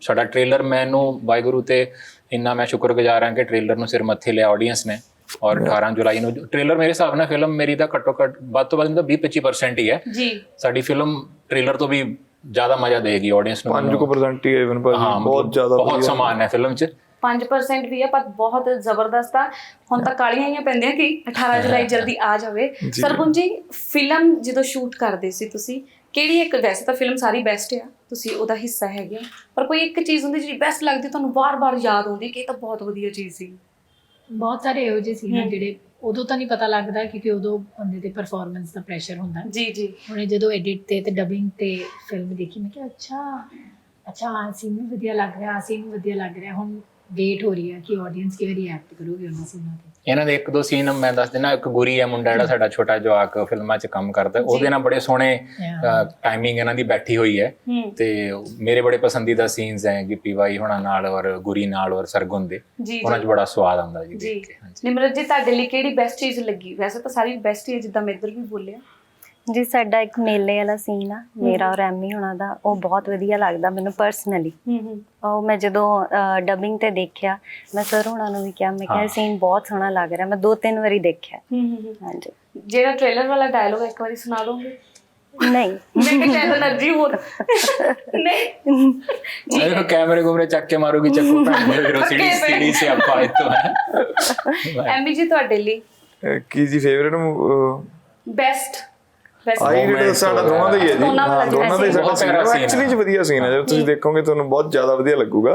ਸਾਡਾ ਟ੍ਰੇਲਰ ਮੈਨੂੰ ਵਾਹਿਗੁਰੂ ਤੇ ਇੰਨਾ ਮੈਂ ਸ਼ੁਕਰਗੁਜ਼ਾਰ ਹਾਂ ਕਿ ਟ੍ਰੇਲਰ ਨੂੰ ਸਿਰ ਮੱਥੇ ਲਿਆ ਆਡੀਅנס ਨੇ। ਔਰ 18 ਜੁਲਾਈ ਨੂੰ ਟ੍ਰੇਲਰ ਮੇਰੇ ਹਿਸਾਬ ਨਾਲ ਫਿਲਮ ਮੇਰੀ ਦਾ ਘੱਟੋ ਘੱਟ ਵੱਧ ਤੋਂ ਵੱਧ 20-25% ਹੀ ਹੈ। ਜੀ। ਸਾਡੀ ਫਿਲਮ ਟ੍ਰੇਲਰ ਤੋਂ ਵੀ ਜ਼ਿਆਦਾ ਮਜ਼ਾ ਦੇਗੀ ਆਡੀਅנס ਨੂੰ। 5% ਹੀ ਇਵਨ ਭਾਜੀ ਹਾਂ ਬਹੁਤ ਜ਼ਿਆਦਾ ਬਹੁਤ। ਸਮਾਨ ਹੈ ਫਿਲਮ 'ਚ। 5% ਵੀ ਹੈ ਪਰ ਬਹੁਤ ਜ਼ਬਰਦਸਤ ਆ। ਹੁਣ ਤਾਂ ਕਾਲੀਆਂ ਹੀ ਪੈਂਦੀਆਂ ਕਿ 18 ਜੁਲਾਈ ਜਲਦੀ ਆ ਜਾਵੇ। ਸਰਗੁਣ ਜੀ ਫਿਲਮ ਜਦੋਂ ਸ਼ੂਟ ਕਰਦੇ ਸੀ ਤੁਸੀਂ ਕਿਹੜੀ ਇੱਕ ਵੈਸੇ ਤਾਂ ਫਿਲਮ ਸਾਰੀ ਬੈਸਟ ਆ ਤੁਸੀਂ ਉਹਦਾ ਹਿੱਸਾ ਹੈਗੇ ਹੋ। ਪਰ ਕੋਈ ਇੱਕ ਚੀਜ਼ ਹੁੰਦੀ ਜਿਹੜੀ ਬੈਸਟ ਲੱਗਦੀ ਤੁਹਾਨੂੰ ਵਾਰ-ਵਾਰ ਯਾਦ ਆਉਂਦੀ ਕਿ ਇਹ ਤਾਂ ਬਹੁਤ ਵਧੀਆ ਚੀਜ਼ ਸੀ। ਬਹੁਤ ਸਾਰੇ ਇਹੋ ਜਿਹੇ ਸੀ ਨਾ ਹਮ। ਜਿਹੜੇ ਉਦੋਂ ਤਾਂ ਨਹੀਂ ਪਤਾ ਲੱਗਦਾ ਕਿਉਂਕਿ ਉਦੋਂ ਬੰਦੇ ਤੇ ਪਰਫਾਰਮੈਂਸ ਦਾ ਪ੍ਰੈਸ਼ਰ ਹੁੰਦਾ। ਜੀ ਜੀ। ਹੁਣ ਜਦੋਂ ਐਡਿਟ ਤੇ ਤੇ ਡਬਿੰਗ ਤੇ ਫਿਲਮ ਦੇਖੀ ਮੈਂ ਕਿਹਾ ਅੱਛਾ ਅੱਛਾ ਆ ਸੀਨ ਵੀ ਵਧੀਆ ਲੱਗ ਰਿਹਾ ਆ ਸੀਨ ਵੀ ਵਧੀਆ ਲੱਗ ਰਿਹਾ। ਹੁਣ ਵੇਟ ਹੋ ਰਹੀ ਹੈ ਕਿ ਆਡੀਅנס ਕਿਵੇਂ ਰਿਐਕਟ ਕਰੂਗੀ ਉਹਨਾਂ ਸੀਨਾਂ ਤੇ ਇਹਨਾਂ ਦੇ ਇੱਕ ਦੋ ਸੀਨ ਮੈਂ ਦੱਸ ਦਿਨਾ ਇੱਕ ਗੁਰੀ ਹੈ ਮੁੰਡਾ ਜਿਹੜਾ ਸਾਡਾ ਛੋਟਾ ਜਵਾਕ ਫਿਲਮਾਂ 'ਚ ਕੰਮ ਕਰਦਾ ਉਹਦੇ ਨਾਲ ਬੜੇ ਸੋਹਣੇ. ਟਾਈਮਿੰਗ ਇਹਨਾਂ ਦੀ ਬੈਠੀ ਹੋਈ ਹੈ। ਤੇ ਮੇਰੇ ਬੜੇ ਪਸੰਦੀਦਾ ਸੀਨਸ ਹੈ ਗਿੱਪੀ ਬਾਈ ਹੁਣਾਂ ਨਾਲ ਔਰ ਗੁਰੀ ਨਾਲ ਔਰ ਸਰਗੁਣ ਦੇ। ਉਹਨਾਂ 'ਚ ਬੜਾ ਸਵਾਦ ਆਉਂਦਾ ਜੀ ਦੇਖ ਕੇ ਹਾਂਜੀ। ਨਿਮਰਤ ਜੀ ਤੁਹਾਡੇ ਲਈ ਕਿਹੜੀ ਬੈਸਟ ਚੀਜ਼ ਲੱਗੀ? ਵੈਸੇ ਤਾਂ ਸਾਰੀ ਬੈਸਟ ਹੀ ਹੈ ਜਿੱਦਾਂ ਮੈਂ ਇੱਧਰ ਵੀ ਬੋਲਿਆ। ਜੀ ਸਾਡਾ ਇੱਕ ਮੇਲੇ ਵਾਲਾ ਸੀਨ ਆ ਮੇਰਾ ਔਰ ਐਮੀ ਹੋਣਾ ਦਾ ਉਹ ਬਹੁਤ ਵਧੀਆ ਲੱਗਦਾ ਮੈਨੂੰ ਪਰਸਨਲੀ ਉਹ ਮੈਂ ਜਦੋਂ ਡਬਿੰਗ ਤੇ ਦੇਖਿਆ ਮੈਂ ਸਰ ਹੋਣਾ ਨੂੰ ਵੀ ਕਿਹਾ ਮੈਂ ਕਿਹਾ ਸੀਨ ਬਹੁਤ ਸੋਹਣਾ ਲੱਗ ਰਿਹਾ ਮੈਂ ਦੋ ਤਿੰਨ ਵਾਰੀ ਦੇਖਿਆ। ਹਾਂਜੀ। ਜਿਹੜਾ ਟ੍ਰੇਲਰ ਵਾਲਾ ਡਾਇਲੋਗ ਇੱਕ ਵਾਰੀ ਸੁਣਾ ਦੋਗੇ? ਨਹੀਂ। ਮੈਂ ਕਿਹਾ એનર્ਜੀ ਹੋਰ। ਨਹੀਂ। ਦੇਖੋ ਕੈਮਰੇ ਕੋਮਰੇ ਚੱਕ ਕੇ ਮਾਰੂਗੀ ਚੱਕੂ ਭੈਣ ਦੇ ਫਿਰ ਸੀੜੀ ਸੀੜੀ ਸੇ ਆਪਾਂ ਇਤੋਂ ਐਮੀ ਜੀ ਤੁਹਾਡੇ ਲਈ। ਕੀ ਜੀ ਫੇਵਰਿਟ ਬੈਸਟ ਆਈ ਜਿਹੜਾ ਸਾਡਾ ਦੋਵਾਂ ਦਾ ਹੀ ਹੈ ਜੀ। ਦੋਨਾਂ ਦੋਨਾਂ ਦਾ ਹੀ ਸਾਡਾ ਸੀਨ ਹੈ। ਐਕਚੁਅਲੀ ਚ ਵਧੀਆ ਸੀਨ ਹੈ। ਜਦੋਂ ਤੁਸੀਂ ਦੇਖੋਗੇ ਤੁਹਾਨੂੰ ਬਹੁਤ ਜ਼ਿਆਦਾ ਵਧੀਆ ਲੱਗੂਗਾ।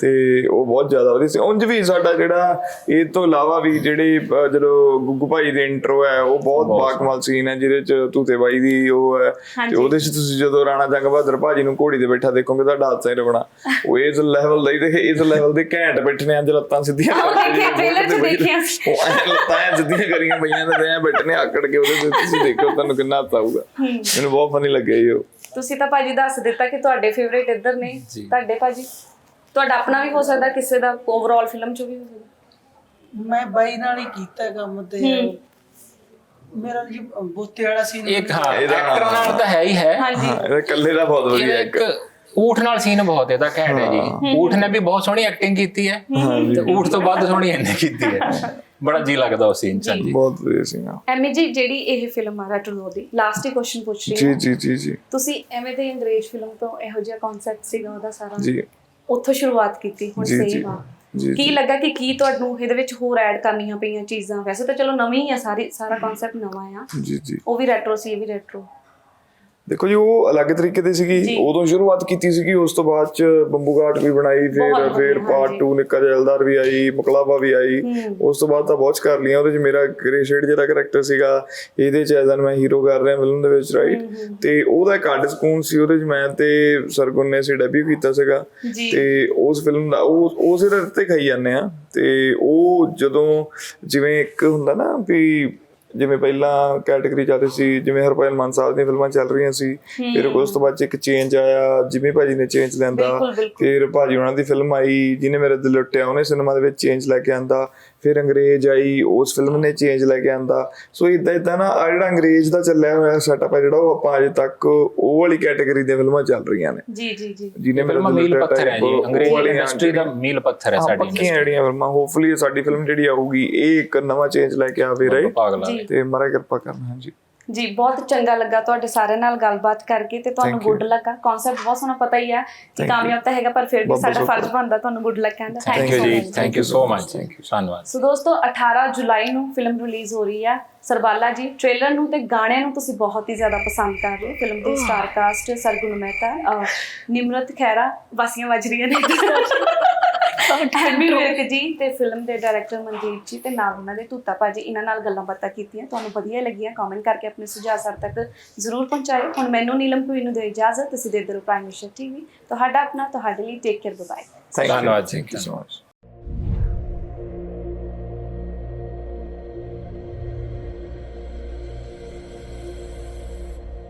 ਤੇ ਉਹ ਬਹੁਤ ਜ਼ਿਆਦਾ ਵਧੀਆ ਸੀ ਉਂਝ ਵੀ ਸਾਡਾ ਜਿਹੜਾ ਇਹ ਤੋਂ ਇਲਾਵਾ ਵੀ ਜਿਹੜੀ ਜਦੋਂ ਗੁੱਗੂ ਭਾਈ ਦੀ ਇੰਟਰੋ ਹੈ ਉਹ ਬਹੁਤ ਬਾਕਮਾਲ ਸੀਨ ਹੈ ਜਿਹਦੇ ਚ ਤੂਤੇ ਬਾਈ ਦੀ ਉਹ ਹੈ। ਤੇ। ਉਹਦੇ ਚ ਤੁਸੀਂ ਜਦੋਂ ਰਾਣਾ ਜੰਗ ਬਹਾਦਰ ਭਾਜੀ ਨੂੰ ਘੋੜੀ ਤੇ ਬੈਠਾ ਦੇਖੋਗੇ ਤੁਹਾਡਾ ਹਾਦਸਾ ਹੀ ਰਵਣਾ ਉਹ ਇਸ ਲੈਵਲ ਦਾ ਹੀ ਤੇ ਇਸ ਲੈਵਲ ਦੇ ਘੈਂਟ ਬੈਠਣੇ ਅੱਜ ਲੱਤਾਂ ਸਿੱਧੀਆਂ ਉਹ ਚ ਦੇਖਿਆ। ਲੱਤਾਂ ਸਿੱਧੀਆਂ ਕਰੀਆਂ ਪਈਆਂ ਨੇ ਤੇ ਐਂ ਬੈਠਣੇ ਆਕੜ ਕੇ ਉਹਦੇ ਤੇ ਤੁਸੀਂ ਦੇਖੋ ਤੁਹਾਨੂੰ ਕਿੰਨਾ ਹਾਸਾ ਆਊਗਾ ਮੈਨੂੰ ਬਹੁਤ ਫਨੀ ਲੱਗਿਆ ਜੀ ਉਹ। ਤੁਸੀਂ ਤਾਂ ਭਾਜੀ ਦੱਸ ਦਿੱਤਾ ਕਿ ਤੁਹਾਡੇ ਫੇਵਰੇਟ ਇੱਧਰ ਨੇ ਤੁਹਾਡੇ ਭਾਜੀ। ਤੁਹਾਡਾ ਆਪਣਾ ਵੀ ਹੋ ਸਕਦਾ ਕਿਸੇ ਦਾ ਓਵਰਆਲ ਫਿਲਮ ਚ ਵੀ ਹੋ ਸਕਦਾ। ਮੈਂ ਬਾਈ ਨਾਲ ਹੀ ਕੀਤਾ ਕੰਮ ਤੇ। ਮੇਰਾ ਜੀ ਬੋਤੇ ਵਾਲਾ ਸੀਨ ਇੱਕ ਹਾਂ ਐਕਟਰ ਨਾਲ ਤਾਂ ਹੈ ਹੀ ਹੈ। ਹਾਂਜੀ। ਇਹਦਾ ਇਕੱਲੇ ਦਾ ਬਹੁਤ ਵਧੀਆ ਇੱਕ ਊਠ ਨਾਲ ਸੀਨ ਬਹੁਤ ਇਹਦਾ ਘੈਂਟ ਹੈ। ਜੀ ਊਠ ਨੇ ਵੀ ਬਹੁਤ ਸੋਹਣੀ ਐਕਟਿੰਗ ਕੀਤੀ ਹੈ ਤੇ ਊਠ ਤੋਂ ਵੱਧ ਸੋਹਣੀ ਇਹਨੇ ਕੀਤੀ ਹੈ। ਬੜਾ ਜੀ ਲੱਗਦਾ ਉਹ ਸੀਨ ਚ ਹਾਂਜੀ। ਬਹੁਤ ਵਧੀਆ ਸੀ ਹਾਂ ਐਮੀ ਜੀ ਜਿਹੜੀ ਇਹ ਫਿਲਮ ਆ ਰਟਲੋ ਦੀ ਲਾਸਟ ਹੀ ਕੁਐਸਚਨ ਪੁੱਛ ਰਹੀ ਜੀ ਹਾਂ। ਜੀ ਜੀ ਜੀ ਤੁਸੀਂ ਐਵੇਂ ਦੇ ਅੰਗਰੇਜ਼ ਫਿਲਮ ਤੋਂ ਇਹੋ ਜਿਹਾ ਕਨਸੈਪਟ ਸੀਗਾ ਉਹਦਾ ਸਾਰਾ? ਜੀ। ਉੱਥੋਂ ਸ਼ੁਰੂਆਤ ਕੀਤੀ ਹੁਣ ਜੀ, ਸਹੀ। ਵਾ ਜੀ ਕੀ ਲੱਗਾ ਕਿ ਕੀ ਤੁਹਾਨੂੰ ਇਹਦੇ ਵਿੱਚ ਹੋਰ ਐਡ ਕਰਨੀਆਂ ਪਈਆਂ ਚੀਜ਼ਾਂ? ਵੈਸੇ ਤਾਂ ਚਲੋ ਨਵੀਂ ਹੀ ਆ ਸਾਰੀ ਸਾਰਾ ਕਨਸੈਪਟ ਨਵਾਂ ਆ। ਜੀ ਜੀ। ਉਹ ਵੀ ਰੈਟਰੋ ਸੀ ਇਹ ਵੀ ਰੈਟਰੋ ਦੇਖੋ ਜੀ ਉਹ ਅਲੱਗ ਤਰੀਕੇ ਦੀ ਸੀਗੀ। ਉਦੋਂ ਸ਼ੁਰੂਆਤ ਕੀਤੀ ਸੀਗੀ ਉਸ ਤੋਂ ਬਾਅਦ ਚ ਬੰਬੂ ਘਾਟ ਵੀ ਬਣਾਈ ਫਿਰ ਫਿਰ ਪਾਰਟ ਹਾਂਜੀ। 2 ਨਿੱਕਾ ਜੈਲਦਾਰ ਵੀ ਆਈ ਮੁਕਲਾਵਾ ਵੀ ਆਈ। ਉਸ ਤੋਂ ਬਾਅਦ ਤਾਂ ਬਹੁਤ ਕਰ ਲਿਆ ਉਹਦੇ ਚ ਮੇਰਾ ਗ੍ਰੇ ਸ਼ੇਡ ਜਿਹੜਾ ਕਰੈਕਟਰ ਸੀਗਾ ਇਹਦੇ ਚ ਐਜ਼ਨ ਮੈਂ ਹੀਰੋ ਕਰ ਰਿਹਾ ਫਿਲਮ ਦੇ ਵਿੱਚ ਰਾਈਟ ਤੇ ਉਹਦਾ ਇੱਕ ਅੱਡ ਸਕੂਨ ਸੀ ਉਹਦੇ ਚ ਮੈਂ ਤੇ ਸਰਗੁਣ ਨੇ ਸੀ ਡੈਬਿਊ ਕੀਤਾ ਸੀਗਾ। ਤੇ ਉਸ ਫਿਲਮ ਦਾ ਉਹ ਉਸੇ ਦੇ ਤੇ ਖਾਈ ਜਾਂਦੇ ਆ ਤੇ ਉਹ ਜਦੋਂ ਜਿਵੇਂ ਇੱਕ ਹੁੰਦਾ ਨਾ ਵੀ ਜਿਵੇਂ ਪਹਿਲਾਂ ਕੈਟਾਗਰੀ ਚੱਲਦੀ ਸੀ ਜਿਵੇਂ ਹਰਪਾਲ ਮਾਨ ਸਾਹਿਬ ਦੀਆਂ ਫਿਲਮਾਂ ਚੱਲ ਰਹੀਆਂ ਸੀ ਫਿਰ ਉਸ ਤੋਂ ਬਾਅਦ 'ਚ ਇੱਕ ਚੇਂਜ ਆਇਆ ਜਿਵੇਂ ਭਾਜੀ ਨੇ ਚੇਂਜ ਲੈਂਦਾ। ਫਿਰ ਭਾਜੀ ਉਹਨਾਂ ਦੀ ਫਿਲਮ ਆਈ ਜਿਹਨੇ ਮੇਰੇ ਦਿਲ ਲੁੱਟਿਆ ਉਹਨੇ ਸਿਨੇਮਾ ਦੇ ਵਿੱਚ ਚੇਂਜ ਲੈ ਕੇ ਆਂਦਾ ਫਿਰ ਅੰਗਰੇਜ਼ ਆਈ ਉਸ ਫਿਲਮ ਨੇ ਚੇਂਜ ਲੈ ਕੇ ਆਂਦਾ। ਸੋ ਇਦਾਂ ਇਦਾਂ ਨਾ ਆਹ ਜਿਹੜਾ ਅੰਗਰੇਜ਼ ਦਾ ਚੱਲਿਆ ਹੋਇਆ ਸੈਟਅਪ ਹੈ ਜਿਹੜਾ ਉਹ ਆਪਾਂ ਅਜੇ ਤੱਕ ਉਹ ਵਾਲੀ ਕੈਟਾਗਰੀ ਦੀਆਂ ਫਿਲਮਾਂ ਚੱਲ ਰਹੀਆਂ ਨੇ। ਜੀ ਜੀ ਜੀ। ਜਿਹਨੇ ਮੇਰੇ ਮੀਲ ਪੱਥਰ ਹੈ ਜੀ। ਅੰਗਰੇਜ਼ੀ ਇੰਡਸਟਰੀ ਦਾ ਮੀਲ ਪੱਥਰ ਹੈ ਸਾਡੀ ਪੱਕੀਆਂ ਜਿਹੜੀਆਂ ਫਿਲਮਾਂ ਹੋਪਫੁਲੀ ਸਾਡੀ ਫਿਲਮ ਜਿਹੜੀ ਆਊਗੀ ਇਹ ਇੱਕ ਨਵਾਂ ਚੇਂਜ ਲੈ ਕੇ ਆਵੇ ਰਹੇ ਜੀ। ਤੇ ਮਹਾਰਾਜ ਕਿਰਪਾ ਕਰਨਾ ਹਾਂਜੀ। ਜੀ ਬਹੁਤ ਚੰਗਾ ਲੱਗਾ ਤੁਹਾਡੇ ਸਾਰਿਆਂ ਨਾਲ ਗੱਲਬਾਤ ਕਰਕੇ ਤੇ ਤੁਹਾਨੂੰ. ਗੁੱਡ ਲੱਕ ਆ ਕਨਸੈਪਟ ਬਹੁਤ ਸੋਹਣਾ ਪਤਾ ਹੀ ਆ ਕਿ ਕਾਮਯਾਬ ਤਾਂ ਹੈਗਾ ਪਰ ਫਿਰ ਵੀ ਸਾਡਾ ਫਰਜ਼ ਬਣਦਾ ਤੁਹਾਨੂੰ ਗੁੱਡ ਲੱਕ ਕਹਿੰਦਾ thank you ji thank you so much thank you ਧੰਨਵਾਦ। ਸੋ ਦੋਸਤੋ 18 ਜੁਲਾਈ ਨੂੰ ਫਿਲਮ ਰਿਲੀਜ਼ ਹੋ ਰਹੀ ਹੈ ਸਰਬਾਲਾ ਜੀ ਟ੍ਰੇਲਰ ਨੂੰ ਤੇ ਗਾਣਿਆਂ ਨੂੰ ਤੁਸੀਂ ਬਹੁਤ ਹੀ ਜ਼ਿਆਦਾ ਪਸੰਦ ਕਰ ਰਹੇ ਹੋ। ਫਿਲਮ ਦੀ ਸਟਾਰ ਕਾਸਟ ਸਰਗੁਣ ਮਹਿਤਾ ਨਿਮਰਤ ਖੈਰਾ ਵਾਸੀਆਂ ਵੱਜ ਰਹੀਆਂ ਨੇ। ਐਮੀ ਵਿਰਕ ਜੀ ਤੇ ਫਿਲਮ ਦੇ ਡਾਇਰੈਕਟਰ ਮਨਜੀਤ ਜੀ ਤੇ ਨਾਲ ਉਹਨਾਂ ਦੇ ਤੂਤਾ ਭਾਜੀ ਇਹਨਾਂ ਨਾਲ ਗੱਲਾਂ ਬਾਤਾਂ ਕੀਤੀਆਂ ਤੁਹਾਨੂੰ ਵਧੀਆ ਲੱਗੀਆਂ ਕਮੈਂਟ ਕਰਕੇ ਆਪਣੇ ਸੁਝਾਅ ਸਰ ਤੱਕ ਜ਼ਰੂਰ ਪਹੁੰਚਾਇਓ। ਹੁਣ ਮੈਨੂੰ ਨੀਲਮ ਕੁਈ ਨੂੰ ਦੇ ਇਜਾਜ਼ਤ ਤੁਸੀਂ ਦੇ ਦਿਓ ਪ੍ਰਾਈਮ ਮਿਸ਼ਨ ਟੀਵੀ ਤੁਹਾਡਾ ਆਪਣਾ ਤੁਹਾਡੇ ਲਈ take care bye thank you ਧੰਨਵਾਦ ਜੀ। Thank you so much